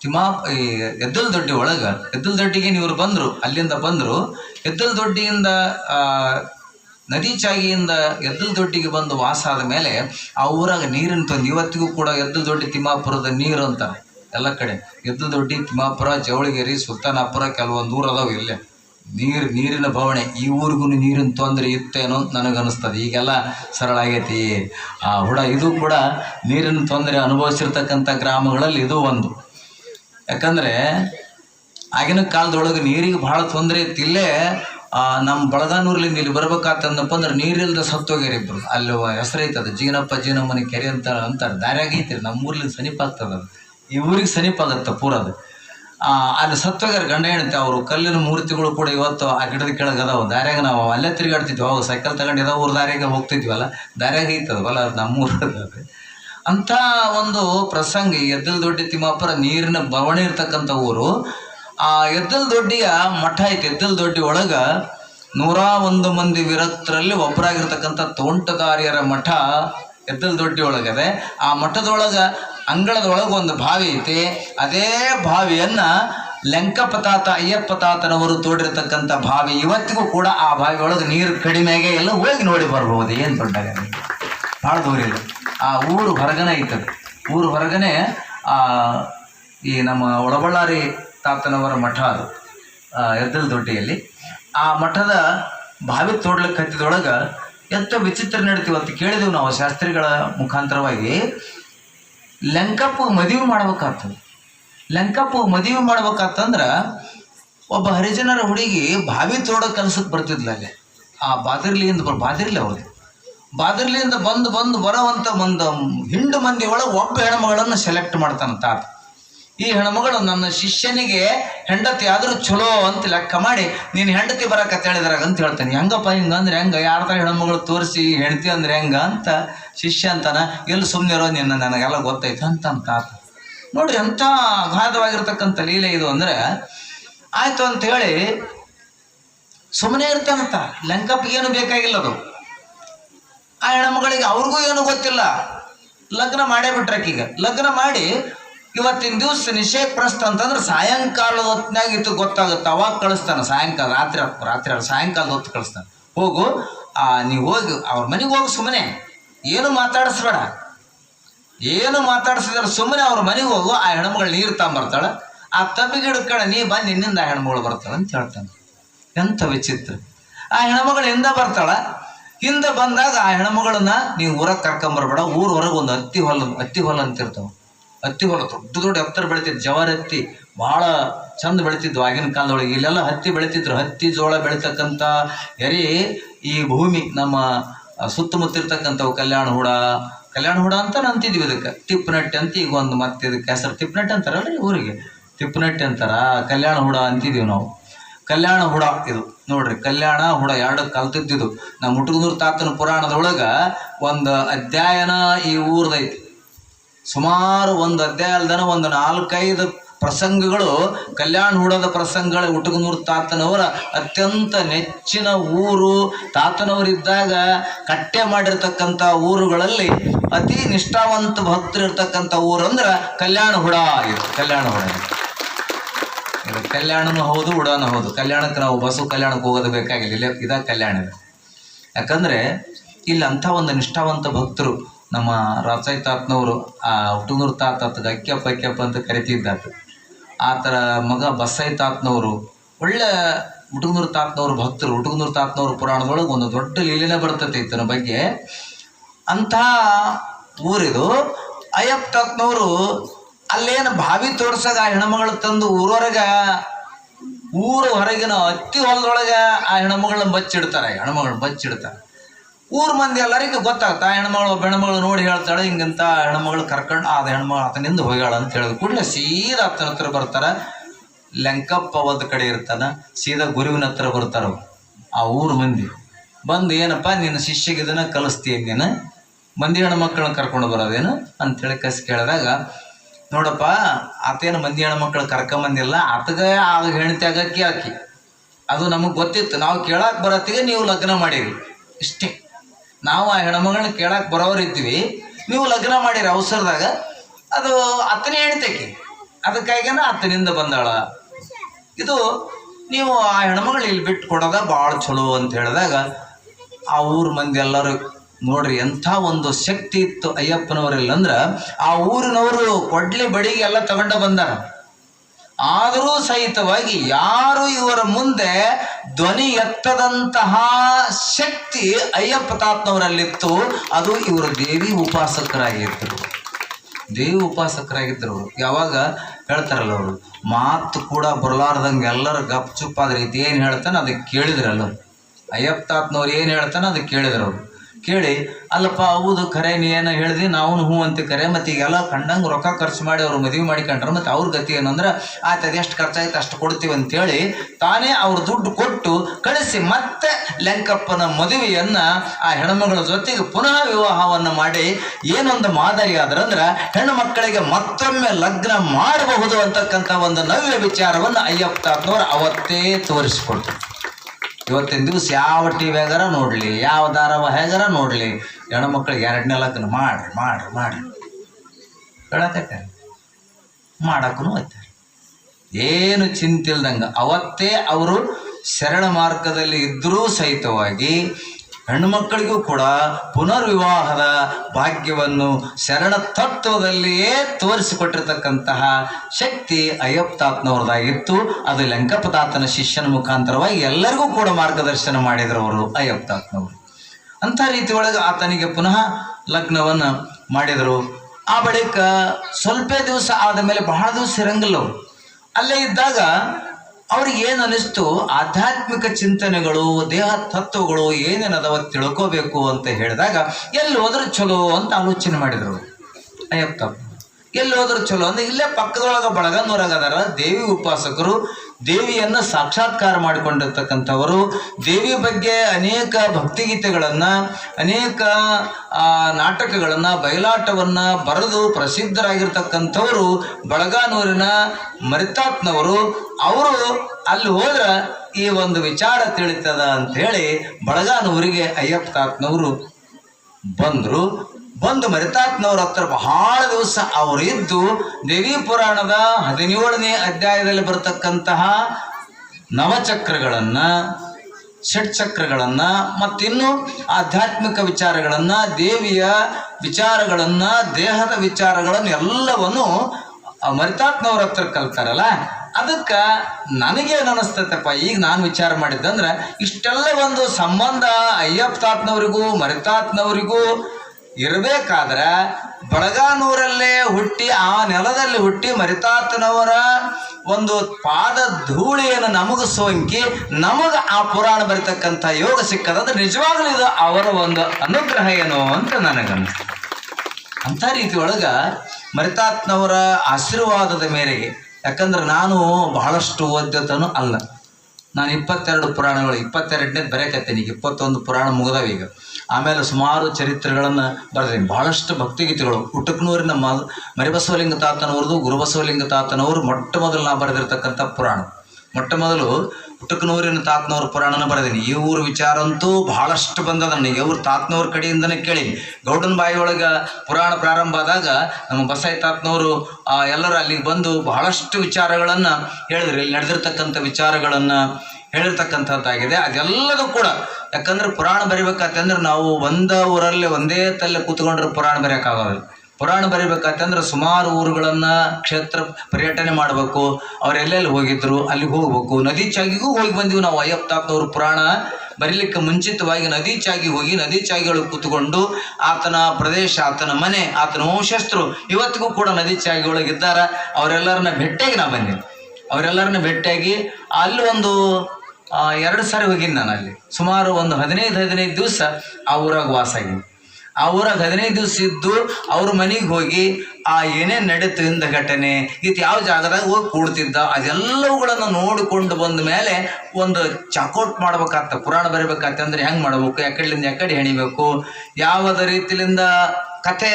ತಿಮಾ, ಈ ಎದ್ದಲ್ ದೊಡ್ಡಿ ಒಳಗೆ ಎದ್ದಲ್ ದೊಡ್ಡಿಗೆ ನೀವ್ರು ಬಂದರು, ಅಲ್ಲಿಂದ ಬಂದರು. ಎದ್ದಲ್ ದೊಡ್ಡಿಯಿಂದ ನದಿ ಚಾಗಿಯಿಂದ ಎದ್ದು ದೊಡ್ಡಿಗೆ ಬಂದು ವಾಸ ಆದ ಮೇಲೆ ಆ ಊರಾಗ ನೀರಿನ ತಂದು ಇವತ್ತಿಗೂ ಕೂಡ ಎದ್ದು ದೊಡ್ಡಿ ತಿಮ್ಮಾಪುರದ ನೀರು ಅಂತಾರೆ. ಎಲ್ಲ ಕಡೆ ಎದ್ದು ದೊಡ್ಡಿ ತಿಮ್ಮಾಪುರ, ಜವಳಗಿರಿ, ಸುಲ್ತಾನಾಪುರ ಕೆಲವೊಂದು ಊರು ಅದಾವೆ ಇಲ್ಲೇ. ನೀರು, ನೀರಿನ ಭವಣೆ ಈ ಊರಿಗೂ ನೀರಿನ ತೊಂದರೆ ಇತ್ತೇನೋ ಅಂತ ನನಗನ್ನಿಸ್ತದೆ. ಈಗೆಲ್ಲ ಸರಳ ಆಗೈತಿ. ಆ ಹುಡ, ಇದು ಕೂಡ ನೀರಿನ ತೊಂದರೆ ಅನುಭವಿಸಿರ್ತಕ್ಕಂಥ ಗ್ರಾಮಗಳಲ್ಲಿ ಇದು ಒಂದು. ಯಾಕಂದರೆ ಆಗಿನ ಕಾಲದೊಳಗೆ ನೀರಿಗೆ ಭಾಳ ತೊಂದರೆ ಇತ್ತು ಇಲ್ಲೇ ನಮ್ಮ ಬಳಗಾನೂರ್ಲಿಂದ ಇಲ್ಲಿ ಬರ್ಬೇಕಾತಂದಪ್ಪ ಅಂದ್ರೆ ನೀರಿಲ್ದ ಸತ್ತೋಗ್ಯಾರ ಇಬ್ರು. ಅಲ್ಲಿ ಹೆಸರು ಐತದ, ಜೀನಪ್ಪ ಜೀನಮ್ಮನ ಕೆರೆ ಅಂತ ಅಂತಾರೆ. ದಾರ್ಯಾಗ ಐತಿ ನಮ್ಮ ಊರ್ಲಿಂದ ಸಮೀಪ ಆಗ್ತದ ಈ ಊರಿಗೆ ಸಮೀಪ ಆಗತ್ತೆ ಪೂರದ ಅಲ್ಲಿ ಸತ್ತೋಗ್ಯಾರ ಗಂಡ ಹೆಂಡತಿ ಅವರು. ಕಲ್ಲಿನ ಮೂರ್ತಿಗಳು ಕೂಡ ಇವತ್ತು ಆ ಗಿಡದ ಕೆಳಗೆ ಅದಾವ. ದಾರ್ಯಾಗ ನಾವು ಅಲ್ಲೇ ತಿರುಗಾಡ್ತಿದ್ವಿ. ಅವಾಗ ಸೈಕಲ್ ತಗೊಂಡು ಇದಾವ ಊರ ದಾರ್ಯಾಗ ಹೋಗ್ತಿದ್ವಲ್ಲ, ದಾರ್ಯಾಗ ಐತದವಲ್ಲ ಅದು ನಮ್ಮ ಊರದ ಅಂಥ ಒಂದು ಪ್ರಸಂಗ ಎದ್ದಲ್ ದೊಡ್ಡಿ ತಿಮ್ಮಾಪುರ ನೀರಿನ ಬವಣೆ ಇರ್ತಕ್ಕಂಥ ಊರು. ಆ ಎದ್ದಲ್ ದೊಡ್ಡಿಯ ಮಠ ಐತಿ. ಎದ್ದಲ್ ದೊಡ್ಡಿ ಒಳಗ ನೂರ ಒಂದು ಮಂದಿ ವಿರಕ್ತರಲ್ಲಿ ಒಬ್ಬರಾಗಿರ್ತಕ್ಕಂಥ ತೋಂಟದಾರ್ಯರ ಮಠ ಎದ್ದಲ್ ದೊಡ್ಡಿ ಒಳಗದೆ. ಆ ಮಠದೊಳಗ ಅಂಗಳದೊಳಗೆ ಒಂದು ಬಾವಿ ಐತಿ. ಅದೇ ಬಾವಿಯನ್ನ ಲೆಂಕಪತಾತ ತಾತ ಅಯ್ಯಪ್ಪ ತಾತನವರು ತೋಡಿರ್ತಕ್ಕಂಥ ಬಾವಿ ಇವತ್ತಿಗೂ ಕೂಡ ಆ ಬಾವಿ ಒಳಗೆ ನೀರು ಕಡಿಮೆಗೆ ಎಲ್ಲ ಹೋಗಿ ನೋಡಿ ಬರ್ಬೋದು. ಏನು ದೊಡ್ಡ ಭಾಳ ದೂರ ಇಲ್ಲ ಆ ಊರು ಹೊರಗನೆ ಐತದೆ. ಊರು ಹೊರಗನೆ ಆ ಈ ನಮ್ಮ ಒಳಬಳ್ಳಾರಿ ತಾತನವರ ಮಠ ಅದು ಎದ್ದಲ್ ದೊಡ್ಡಿಯಲ್ಲಿ ಆ ಮಠದ ಬಾವಿ ತೋಡ್ಲಿಕ್ಕೆ ಹತ್ತಿದೊಳಗೆ ಎಂತ ವಿಚಿತ್ರ ನಡೀತೀವಿ ಅಂತ ಕೇಳಿದೆವು ನಾವು ಶಾಸ್ತ್ರಿಗಳ ಮುಖಾಂತರವಾಗಿ. ಲೆಂಕಪ್ಪ ಮದುವೆ ಮಾಡ್ಬೇಕಾಗ್ತದೆ ಲೆಂಕಪ್ಪ ಮದುವೆ ಮಾಡ್ಬೇಕಾತಂದ್ರೆ ಒಬ್ಬ ಹರಿಜನರ ಹುಡುಗಿ ಬಾವಿ ತೋಡೋ ಕೆಲಸಕ್ಕೆ ಬರ್ತಿದ್ಲ ಅಲ್ಲಿ. ಆ ಬಾದಿರ್ಲಿಯಿಂದ ಬರ್ ಬಾದಿರ್ಲಿ ಅವ್ರದ್ದು ಬಾದಿರ್ಲಿಯಿಂದ ಬಂದು ಬಂದು ಬರೋವಂಥ ಒಂದು ಹಿಂಡು ಮಂದಿ ಒಳಗೆ ಒಬ್ಬ ಹೆಣ್ಮಗಳನ್ನು ಸೆಲೆಕ್ಟ್ ಮಾಡ್ತಾನೆ ತಾತ. ಈ ಹೆಣ್ಮಗಳು ನನ್ನ ಶಿಷ್ಯನಿಗೆ ಹೆಂಡತಿ ಆದರೂ ಚಲೋ ಅಂತ ಲೆಕ್ಕ ಮಾಡಿ, ನೀನು ಹೆಂಡತಿ ಬರಕತ್ತ ಹೇಳಿದ್ರಾಗ ಅಂತ ಹೇಳ್ತಾನೆ. ಹೆಂಗಪ್ಪ, ಹಿಂಗಂದ್ರೆ ಹೆಂಗ? ಯಾರ ತರ ಹೆಣ್ಮಗಳು ತೋರಿಸಿ ಹೆಂಡತಿ ಅಂದ್ರೆ ಹೆಂಗ ಅಂತ ಶಿಷ್ಯ ಅಂತಾನ, ಎಲ್ಲಿ ಸುಮ್ಮನಿರೋ ನಿನ್ನ ನನಗೆಲ್ಲ ಗೊತ್ತೈತೆ ಅಂತ ಆತ. ನೋಡ್ರಿ ಎಂಥ ಅಗಾಧವಾಗಿರ್ತಕ್ಕಂಥ ಲೀಲೆ ಇದು ಅಂದ್ರೆ, ಆಯ್ತು ಅಂತ ಹೇಳಿ ಸುಮ್ಮನೆ ಇರ್ತಾನಂತ ಲಂಕಪ್ಪ ಏನು ಬೇಕಾಗಿಲ್ಲ ಅದು. ಆ ಹೆಣ್ಮಗಳಿಗೆ ಅವ್ರಿಗೂ ಏನು ಗೊತ್ತಿಲ್ಲ. ಲಗ್ನ ಮಾಡೇ ಬಿಟ್ರಕ್ಕೀಗ ಲಗ್ನ ಮಾಡಿ ಇವತ್ತಿನ ದಿವಸ ನಿಷೇಧ ಪ್ರಸ್ತ ಅಂತಂದ್ರೆ ಸಾಯಂಕಾಲದ ಹೊತ್ತಿನಾಗ ಇತ್ತು ಗೊತ್ತಾಗುತ್ತೆ. ಅವಾಗ ಕಳಿಸ್ತಾನೆ, ಸಾಯಂಕಾಲ, ರಾತ್ರಿ ರಾತ್ರಿ ಸಾಯಂಕಾಲದ ಹೊತ್ತು ಕಳಿಸ್ತಾನೆ. ಹೋಗು ನೀವು ಹೋಗಿ, ಅವ್ರ ಮನೆಗೆ ಹೋಗಿ ಸುಮ್ಮನೆ ಏನು ಮಾತಾಡಿಸ್ಬೇಡ. ಏನು ಮಾತಾಡಿಸಿದ್ರೆ ಸುಮ್ಮನೆ ಅವ್ರ ಮನೆಗೆ ಹೋಗು, ಆ ಹೆಣ್ಮಗಳು ನೀರು ತಗೊಂಬರ್ತಾಳೆ ಆ ತಬ್ಬಿಗೆ ನೀ ಬಂದು ನಿನ್ನಿಂದ ಆ ಹೆಣ್ಮಗಳು ಬರ್ತಾಳೆ ಅಂತ ಹೇಳ್ತಾನೆ. ಎಂಥ ವಿಚಿತ್ರ. ಆ ಹೆಣ್ಮಗಳು ಹಿಂದೆ ಬರ್ತಾಳ. ಹಿಂದೆ ಬಂದಾಗ ಆ ಹೆಣ್ಮಗಳನ್ನ ನೀವು ಊರಾಗ ಕರ್ಕೊಂಬರ್ಬೇಡ. ಊರ ಹೊರಗೆ ಒಂದು ಹತ್ತಿ ಹೊಲ ಹತ್ತಿ ಹೊಲ ಅಂತ ಇರ್ತಾವ ಹತ್ತಿ ಹೊಲ, ದೊಡ್ಡ ದೊಡ್ಡ ಎತ್ತರ ಬೆಳಿತಿದ್ರು ಜವಾರಿ ಹತ್ತಿ, ಭಾಳ ಚಂದ ಬೆಳಿತಿದ್ವು ಆಗಿನ ಕಾಲದೊಳಗೆ. ಇಲ್ಲೆಲ್ಲ ಹತ್ತಿ ಬೆಳಿತಿದ್ರು. ಹತ್ತಿ, ಜೋಳ ಬೆಳಿತಕ್ಕಂಥ ಎರಿ ಈ ಭೂಮಿ, ನಮ್ಮ ಸುತ್ತಮುತ್ತ ಇರ್ತಕ್ಕಂಥವು ಕಲ್ಯಾಣ ಹುಡ. ಕಲ್ಯಾಣ ಹುಡ ಅಂತ ಅಂತಿದ್ವಿ ಇದಕ್ಕೆ. ತಿಪ್ಪನಟ್ಟಿ ಅಂತ ಈಗ ಒಂದು ಮತ್ತೆ ಇದಕ್ಕೆ ಹೆಸರು. ತಿಪ್ಪನಟ್ಟಿ ರೀ ಊರಿಗೆ? ತಿಪ್ಪನಟ್ಟಿ ಅಂತಾರ. ಕಲ್ಯಾಣ ಹುಡ ಅಂತಿದ್ದೀವಿ ನಾವು. ಕಲ್ಯಾಣ ಹುಡ ಇದು. ನೋಡ್ರಿ, ಕಲ್ಯಾಣ ಹುಡ ಎರಡು ಕಲ್ತಿದ್ದಿದ್ದು. ನಮ್ಮ ಮುಟುಗನೂರು ತಾತನ ಪುರಾಣದೊಳಗ ಒಂದು ಅಧ್ಯಾಯನ ಈ ಊರ್ದೈತಿ. ಸುಮಾರು ಒಂದು ಅಧ್ಯಾಯ ಅಲ್ದನ ಒಂದು ನಾಲ್ಕೈದು ಪ್ರಸಂಗಗಳು, ಕಲ್ಯಾಣ ಹುಡದ ಪ್ರಸಂಗಗಳ ಉಟುಗನೂರು ತಾತನವರ ಅತ್ಯಂತ ನೆಚ್ಚಿನ ಊರು. ತಾತನವರಿದ್ದಾಗ ಕಟ್ಟೆ ಮಾಡಿರ್ತಕ್ಕಂಥ ಊರುಗಳಲ್ಲಿ ಅತಿ ನಿಷ್ಠಾವಂತ ಭಕ್ತರಿರ್ತಕ್ಕಂಥ ಊರು ಅಂದ್ರೆ ಕಲ್ಯಾಣ ಹುಡ ಆಗಿದೆ ಕಲ್ಯಾಣ ಹುಡ ಇದು. ಕಲ್ಯಾಣನೂ ಹೌದು, ಹುಡನೂ ಹೌದು. ಕಲ್ಯಾಣಕ್ಕೆ ನಾವು ಬಸ್ಸು ಕಲ್ಯಾಣಕ್ಕೆ ಹೋಗೋದು ಬೇಕಾಗಿಲ್ಲ, ಇಲ್ಲೇ ಇದ ಕಲ್ಯಾಣ ಯಾಕಂದರೆ ಯಾಕಂದ್ರೆ ಇಲ್ಲಿ ಒಂದು ನಿಷ್ಠಾವಂತ ಭಕ್ತರು ನಮ್ಮ ರಾಚಾಯಿ ತಾತನವರು ಆ ಹುಟ್ಟುನೂರು ತಾತ ಆತಗೆ ಅಕ್ಯಪ್ಪ ಅಂತ ಕರಿತಿದ್ದಾತ ಆತರ ಮಗ ಬಸ್ಸಾಯಿ ತಾತನವರು, ಒಳ್ಳೆ ಹುಡುಗನೂರು ತಾತನವ್ರ ಭಕ್ತರು ಹುಡುಗನೂರು ತಾತನವ್ರ ಪುರಾಣದೊಳಗೆ ಒಂದು ದೊಡ್ಡ ಲೀಲೆನೇ ಬರ್ತೈತೆ ಇತ್ತನ ಬಗ್ಗೆ. ಅಂಥ ಊರಿದು ಅಯ್ಯಪ್ಪ ತಾತನವರು ಅಲ್ಲೇನು ಬಾವಿ ತೋರ್ಸಾಗ ಆ ಹೆಣ್ಮಗಳು ತಂದು ಊರವರೆಗ ಊರು ಹೊರಗಿನ ಅತ್ತಿ ಹೊಲದೊಳಗೆ ಆ ಹೆಣ್ಮಗಳನ್ನ ಬಚ್ಚಿಡ್ತಾರೆ ಹೆಣ್ಮಗಳನ್ನ ಬಚ್ಚಿಡ್ತಾರೆ. ಊರ್ ಮಂದಿ ಎಲ್ಲರಿಗೂ ಗೊತ್ತಾಗ್ತಾ, ಹೆಣ್ಮಗಳು ಒಬ್ಬ ಹೆಣ್ಮಗಳು ನೋಡಿ ಹೇಳ್ತಾಳೆ, ಹಿಂಗಂತ ಹೆಣ್ಮಗಳು ಕರ್ಕೊಂಡು, ಆದ ಹೆಣ್ಮಗಳು ಆತನಿಂದ ಹೋಗ್ಯಾಳ ಅಂತ ಹೇಳಿದ ಕೂಡಲೇ ಸೀದಾ ಆತನ ಹತ್ರ ಬರ್ತಾರ. ಲೆಂಕಪ್ಪ ಒಂದು ಕಡೆ ಇರ್ತಾನ, ಸೀದಾ ಗುರುವಿನ ಹತ್ರ ಬರ್ತಾರ. ಆ ಊರ್ ಮಂದಿ. ಬಂದು ಏನಪ್ಪ, ನಿನ್ನ ಶಿಷ್ಯಗೆ ಇದನ್ನ ಕಲಿಸ್ತೀನಿ ನೀನು? ಮಂದಿ ಹೆಣ್ಮಕ್ಳನ್ನ ಕರ್ಕೊಂಡು ಬರೋದೇನು? ಅಂತೇಳಿ ಕಸಿ ಕೇಳಿದಾಗ, ನೋಡಪ್ಪ, ಆತೇನು ಮಂದಿ ಹೆಣ್ಮಕ್ಳು ಕರ್ಕೊಂಬಂದಿಲ್ಲ, ಆತಗ ಆ ಹೆಣ್ತಿ ಆಗಕ್ಕೆ ಆಕಿ. ಅದು ನಮಗೆ ಗೊತ್ತಿತ್ತು. ನಾವು ಕೇಳಕ್ಕೆ ಬರತ್ತಿಗೆ ನೀವು ಲಗ್ನ ಮಾಡಿರಿ. ಇಷ್ಟೇ. ನಾವು ಆ ಹೆಣ್ಮಗಳನ್ನ ಕೇಳಕ್ಕೆ ಬರೋರಿದ್ವಿ ನೀವು ಲಗ್ನ ಮಾಡಿರಿ ಅವಸರದಾಗ ಅದು ಅತ್ತನೇ ಹೆಣ್ತೇಕಿ ಅದಕ್ಕಾಗಿನ ಅತ್ತನಿಂದ ಬಂದಾಳ. ಇದು ನೀವು ಆ ಹೆಣ್ಮಗಳು ಇಲ್ಲಿ ಬಿಟ್ಟು ಕೊಡೋದ ಭಾಳ ಚಲೋ ಅಂತ ಹೇಳಿದಾಗ ಆ ಊರ ಮಂದಿ ಎಲ್ಲರೂ ನೋಡ್ರಿ ಎಂಥ ಒಂದು ಶಕ್ತಿ ಇತ್ತು ಅಯ್ಯಪ್ಪನವರಿಲ್ಲ ಅಂದ್ರೆ ಆ ಊರಿನವರು ಕೊಡ್ಲಿ ಬಡಿಗೆ ಎಲ್ಲ ತಗೊಂಡ ಬಂದಾರ. ಆದರೂ ಸಹಿತವಾಗಿ ಯಾರು ಇವರ ಮುಂದೆ ಧ್ವನಿ ಎತ್ತದಂತಹ ಶಕ್ತಿ ಅಯ್ಯಪ್ಪ ತಾತ್ನವರಲ್ಲಿತ್ತು. ಅದು ಇವರು ದೇವಿ ಉಪಾಸಕರಾಗಿದ್ದರು ದೇವಿ ಉಪಾಸಕರಾಗಿದ್ದರು ಯಾವಾಗ? ಹೇಳ್ತಾರಲ್ಲ ಅವರು. ಮಾತು ಕೂಡ ಬರಲಾರ್ದಂಗೆ ಎಲ್ಲರೂ ಗಪ್ ರೀತಿ ಏನು ಹೇಳ್ತಾನೆ ಅದಕ್ಕೆ ಕೇಳಿದ್ರಲ್ಲ. ಅಯ್ಯಪ್ಪ ತಾತ್ನವ್ರು ಏನು ಹೇಳ್ತಾನೆ ಅದಕ್ಕೆ ಕೇಳಿದ್ರು ಅವರು. ಕೇಳಿ, ಅಲ್ಲಪ್ಪ, ಹೌದು ಖರೆ ನೀ ಏನೋ ಹೇಳ್ದಿ? ನಾವು ಹ್ಞೂ ಅಂತ ಕರೆ, ಮತ್ತು ಈಗೆಲ್ಲ ಕಂಡಂಗೆ ರೊಕ್ಕ ಖರ್ಚು ಮಾಡಿ ಅವ್ರು ಮದುವೆ ಮಾಡಿಕೊಂಡ್ರೆ, ಮತ್ತು ಅವ್ರ ಗತಿ ಏನಂದ್ರೆ ಆಯ್ತು ಅದೆಷ್ಟು ಖರ್ಚಾಯ್ತು ಅಷ್ಟು ಕೊಡ್ತೀವಿ ಅಂತೇಳಿ, ತಾನೇ ಅವ್ರ ದುಡ್ಡು ಕೊಟ್ಟು ಕಳಿಸಿ ಮತ್ತೆ ಲೆಂಕಪ್ಪನ ಮದುವೆಯನ್ನ ಆ ಹೆಣ್ಮಗಳ ಜೊತೆಗೆ ಪುನಃ ವಿವಾಹವನ್ನು ಮಾಡಿ, ಏನೊಂದು ಮಾದರಿ ಆದ್ರಂದ್ರೆ ಹೆಣ್ಣು ಮಕ್ಕಳಿಗೆ ಮತ್ತೊಮ್ಮೆ ಲಗ್ನ ಮಾಡಬಹುದು ಅಂತಕ್ಕಂಥ ಒಂದು ನವ್ಯ ವಿಚಾರವನ್ನು ಅಯ್ಯಪ್ಪ ಅವತ್ತೇ ತೋರಿಸಿಕೊಟ್ರು. ಇವತ್ತಿನ ದಿವಸ ಯಾವ ಟಿ ವಿಯಾಗಾರ ನೋಡಲಿ, ಯಾವ ಧಾರಾವಾಹಿಯಾಗಾರ ನೋಡಲಿ. ಹೆಣ್ಮಕ್ಳಿಗೆ ಎರಡನೇ ಲಗ್ನ ಮಾಡ್ರಿ ಮಾಡ್ರಿ ಮಾಡ್ರಿ. ಹೇಳಕತ್ತಾರೆ ಮಾಡಕ್ಕೂ ಹೋಗ್ತಾರೆ. ಏನು ಚಿಂತಿಲ್ದಂಗೆ ಅವತ್ತೇ ಅವರು ಶರಣ ಮಾರ್ಗದಲ್ಲಿ ಇದ್ದರೂ ಸಹಿತವಾಗಿ ಹೆಣ್ಣುಮಕ್ಕಳಿಗೂ ಕೂಡ ಪುನರ್ವಿವಾಹದ ಭಾಗ್ಯವನ್ನು ಶರಣ ತತ್ವದಲ್ಲಿಯೇ ತೋರಿಸಿಕೊಟ್ಟಿರ್ತಕ್ಕಂತಹ ಶಕ್ತಿ ಅಯ್ಯಪ್ಪ ತಾತನವ್ರದ್ದಾಗಿತ್ತು ಅದು ಲೆಂಕಪತಾತನ ಶಿಷ್ಯನ ಮುಖಾಂತರವಾಗಿ ಎಲ್ಲರಿಗೂ ಕೂಡ ಮಾರ್ಗದರ್ಶನ ಮಾಡಿದ್ರು ಅವರು ಅಯ್ಯಪ್ತಾತ್ನವರು. ಅಂಥ ರೀತಿ ಒಳಗೆ ಆತನಿಗೆ ಪುನಃ ಲಗ್ನವನ್ನು ಮಾಡಿದರು. ಆ ಬಳಿಕ ಸ್ವಲ್ಪ ದಿವಸ ಆದ ಮೇಲೆ ಬಹಳ ದಿವಸ ಇರಂಗಿಲ್ಲ ಅಲ್ಲೇ ಇದ್ದಾಗ ಅವ್ರಿಗೆ ಏನು ಅನಿಸ್ತು ಆಧ್ಯಾತ್ಮಿಕ ಚಿಂತನೆಗಳು, ದೇಹ ತತ್ವಗಳು ಏನೇನದವ ತಿಳ್ಕೋಬೇಕು ಅಂತ ಹೇಳಿದಾಗ, ಎಲ್ಲಿ ಹೋದ್ರೆ ಚಲೋ ಅಂತ ಆಲೋಚನೆ ಮಾಡಿದ್ರು. ಅಯ್ಯಪ್ಪ. ಎಲ್ಲಿ ಹೋದ್ರೆ ಚಲೋ ಅಂದ್ರೆ ಇಲ್ಲೇ ಪಕ್ಕದೊಳಗ ಬಳಗನೂರಾಗ ಅದಾರ. ದೇವಿ ಉಪಾಸಕರು ದೇವಿಯನ್ನ ಸಾಕ್ಷಾತ್ಕಾರ ಮಾಡಿಕೊಂಡಿರ್ತಕ್ಕಂಥವರು. ದೇವಿ ಬಗ್ಗೆ ಅನೇಕ ಭಕ್ತಿಗೀತೆಗಳನ್ನ, ಅನೇಕ ನಾಟಕಗಳನ್ನು, ಬಯಲಾಟವನ್ನ ಬರೆದು ಪ್ರಸಿದ್ಧರಾಗಿರ್ತಕ್ಕಂಥವರು ಬಳಗಾನೂರಿನ ಮರಿತಾತ್ನವರು. ಅವರು ಅಲ್ಲಿ ಹೋದ್ರೆ ಈ ಒಂದು ವಿಚಾರ ತಿಳಿತದ ಅಂತ ಹೇಳಿ ಬಳಗಾನೂರಿಗೆ ಅಯ್ಯಪ್ಪ ತಾತ್ನವರು ಬಂದರು. ಬಂದು ಮರಿತಾತ್ನವ್ರ ಹತ್ರ ಬಹಳ ದಿವಸ ಅವರು ಇದ್ದು ದೇವಿ ಪುರಾಣದ ಹದಿನೇಳನೇ ಅಧ್ಯಾಯದಲ್ಲಿ ಬರತಕ್ಕಂತಹ ನವಚಕ್ರಗಳನ್ನು ಷಟ್ಚಕ್ರಗಳನ್ನು ಮತ್ತಿನ್ನು ಆಧ್ಯಾತ್ಮಿಕ ವಿಚಾರಗಳನ್ನು, ದೇವಿಯ ವಿಚಾರಗಳನ್ನು, ದೇಹದ ವಿಚಾರಗಳನ್ನು ಎಲ್ಲವನ್ನು ಮರಿತಾತ್ನವ್ರ ಹತ್ರ ಕಲ್ತಾರಲ್ಲ? ಅದಕ್ಕೆ ನನಗೇನು ಅನಿಸ್ತೈತಪ್ಪ? ಈಗ ನಾನು ವಿಚಾರ ಮಾಡಿದ್ದಂದ್ರೆ ಇಷ್ಟೆಲ್ಲ ಒಂದು ಸಂಬಂಧ ಅಯ್ಯಪ್ಪ ತಾತ್ನವರಿಗೂ ಮರಿತಾತ್ನವರಿಗೂ ಇರಬೇಕಾದ್ರೆ ಬಳಗಾನೂರಲ್ಲೇ ಹುಟ್ಟಿ ಆ ನೆಲದಲ್ಲಿ ಹುಟ್ಟಿ ಮರಿತಾತನವರ ಒಂದು ಪಾದ ಧೂಳಿಯನ್ನು ನಮಗೆ ಸೋಂಕಿ, ನಮಗೆ ಆ ಪುರಾಣ ಬರಿತಕ್ಕಂಥ ಯೋಗ ಸಿಕ್ಕದಂದ್ರೆ ನಿಜವಾಗ್ಲೂ ಇದು ಅವರ ಒಂದು ಅನುಗ್ರಹ ಏನೋ ಅಂತ ನನಗನ್ನಿಸ್ತು. ಅಂಥ ರೀತಿ ಒಳಗೆ ಮರಿತಾತ್ನವರ ಆಶೀರ್ವಾದದ ಮೇರೆಗೆ, ಯಾಕಂದ್ರೆ ನಾನು ಬಹಳಷ್ಟು ಓದ್ಯತನು ಅಲ್ಲ. ನಾನು ಇಪ್ಪತ್ತೆರಡು ಪುರಾಣಗಳು ಇಪ್ಪತ್ತೆರಡನೇದು ಬರೆಯಕತ್ತೀನಿ ಈಗ ಇಪ್ಪತ್ತೊಂದು ಪುರಾಣ ಮುಗಿದಾವ ಈಗ ಆಮೇಲೆ ಸುಮಾರು ಚರಿತ್ರೆಗಳನ್ನು ಬರೆದ್ರಿ. ಭಾಳಷ್ಟು ಭಕ್ತಿಗೀತೆಗಳು. ಹುಟ್ಟಕ್ನೂರಿನ ಮ ಮರಿಬಸವಲಿಂಗ ತಾತನವ್ರದ್ದು, ಗುರುಬಸವಲಿಂಗ ತಾತನವರು ಮೊಟ್ಟ ಮೊದಲು ನಾ ಬರೆದಿರ್ತಕ್ಕಂಥ ಪುರಾಣ. ಮೊಟ್ಟ ಮೊದಲು ಉಟಕ್ನೂರಿನ ತಾತನವ್ರ ಪುರಾಣನ ಬರೆದೀನಿ. ಈ ಊರ ವಿಚಾರ ಅಂತೂ ಬಹಳಷ್ಟು ಬಂದದ ನನಗೆ ಇವ್ರ ತಾತ್ನವ್ರ ಕಡೆಯಿಂದನೇ ಕೇಳಿ. ಗೌಡನ ಬಾಯಿ ಪುರಾಣ ಪ್ರಾರಂಭ ಆದಾಗ ನಮ್ಮ ಬಸಾಯಿ ತಾತನವರು ಎಲ್ಲರೂ ಅಲ್ಲಿಗೆ ಬಂದು ಬಹಳಷ್ಟು ವಿಚಾರಗಳನ್ನು ಹೇಳಿದ್ರು. ಇಲ್ಲಿ ನಡೆದಿರ್ತಕ್ಕಂಥ ವಿಚಾರಗಳನ್ನು ಹೇಳಿರ್ತಕ್ಕಂಥದ್ದಾಗಿದೆ. ಅದೆಲ್ಲದೂ ಕೂಡ ಯಾಕಂದ್ರೆ ಪುರಾಣ ಬರಿಬೇಕಾತಂದ್ರೆ ನಾವು ಒಂದ ಊರಲ್ಲಿ ಒಂದೇ ತಲೆ ಕೂತ್ಕೊಂಡ್ರೆ ಪುರಾಣ ಬರೆಯೋಕ್ಕಾಗೋದಿಲ್ಲ. ಪುರಾಣ ಬರಿಬೇಕಂತಂದ್ರೆ ಸುಮಾರು ಊರುಗಳನ್ನು ಕ್ಷೇತ್ರ ಪರ್ಯಟನೆ ಮಾಡಬೇಕು. ಅವರೆಲ್ಲೆಲ್ಲಿ ಹೋಗಿದ್ರು, ಅಲ್ಲಿಗೆ ಹೋಗ್ಬೇಕು. ನದಿ ಚಾಗಿಗೂ ಹೋಗಿ ಬಂದೀವಿ ನಾವು ಅಯ್ಯಪ್ಪ ಪುರಾಣ. ಬರೀಲಿಕ್ಕೆ ಮುಂಚಿತವಾಗಿ ನದಿ ಚಾಗಿ ಹೋಗಿ ನದಿ ಚಾಗಿಗಳು ಕೂತ್ಕೊಂಡು ಆತನ ಪ್ರದೇಶ, ಆತನ ಮನೆ, ಆತನ ವಂಶಸ್ಥರು ಇವತ್ತಿಗೂ ಕೂಡ ನದಿ ಚಾಗಿ ಅವರೆಲ್ಲರನ್ನ ಭೇಟಿಯಾಗಿ ನಾ ಬಂದೀನಿ. ಅವರೆಲ್ಲರನ್ನ ಭೇಟಿಯಾಗಿ ಅಲ್ಲಿ ಒಂದು ಎರಡು ಸಾರಿ ಹೋಗಿನಿ ನಾನು ಅಲ್ಲಿ. ಸುಮಾರು ಒಂದು ಹದಿನೈದು ಹದಿನೈದು ದಿವಸ ಆ ಊರಾಗ ವಾಸ ಆಗಿನಿ. ಆ ಊರಾಗ ಹದಿನೈದು ದಿವಸ ಇದ್ದು ಅವ್ರ ಮನೆಗೆ ಹೋಗಿ, ಆ ಏನೇನು ನಡೀತು ಇಂದ ಘಟನೆ? ಇದು ಯಾವ ಜಾಗದಾಗ ಹೋಗಿ ಕೂಡ್ತಿದ್ದ? ಅದೆಲ್ಲವುಗಳನ್ನು ನೋಡಿಕೊಂಡು ಬಂದ ಮೇಲೆ ಒಂದು ಚಾಕೌಟ್ ಮಾಡ್ಬೇಕಾಗ್ತ, ಪುರಾಣ ಬರಿಬೇಕಾಗ್ತ ಅಂದ್ರೆ ಹೆಂಗೆ ಮಾಡ್ಬೇಕು? ಯಾಕಡೆಲಿಂದ ಯಾಕಡೆ ಹೆಣಿಬೇಕು? ಯಾವದ ರೀತಿಲಿಂದ ಕಥೆ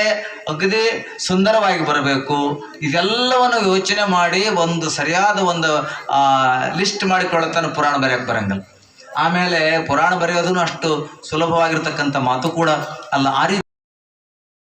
ಅಗದಿ ಸುಂದರವಾಗಿ ಬರಬೇಕು? ಇದೆಲ್ಲವನ್ನು ಯೋಚನೆ ಮಾಡಿ ಒಂದು ಸರಿಯಾದ ಒಂದು ಲಿಸ್ಟ್ ಮಾಡಿಕೊಳ್ಳುತ್ತಾನೆ ಪುರಾಣ ಬರೆಯಕ್ಕೆ ಬರಂಗಿಲ್ಲ. ಆಮೇಲೆ ಪುರಾಣ ಬರೆಯೋದನ್ನು ಅಷ್ಟು ಸುಲಭವಾಗಿರ್ತಕ್ಕಂಥ ಮಾತು ಕೂಡ ಅಲ್ಲ. ಆ ರೀತಿ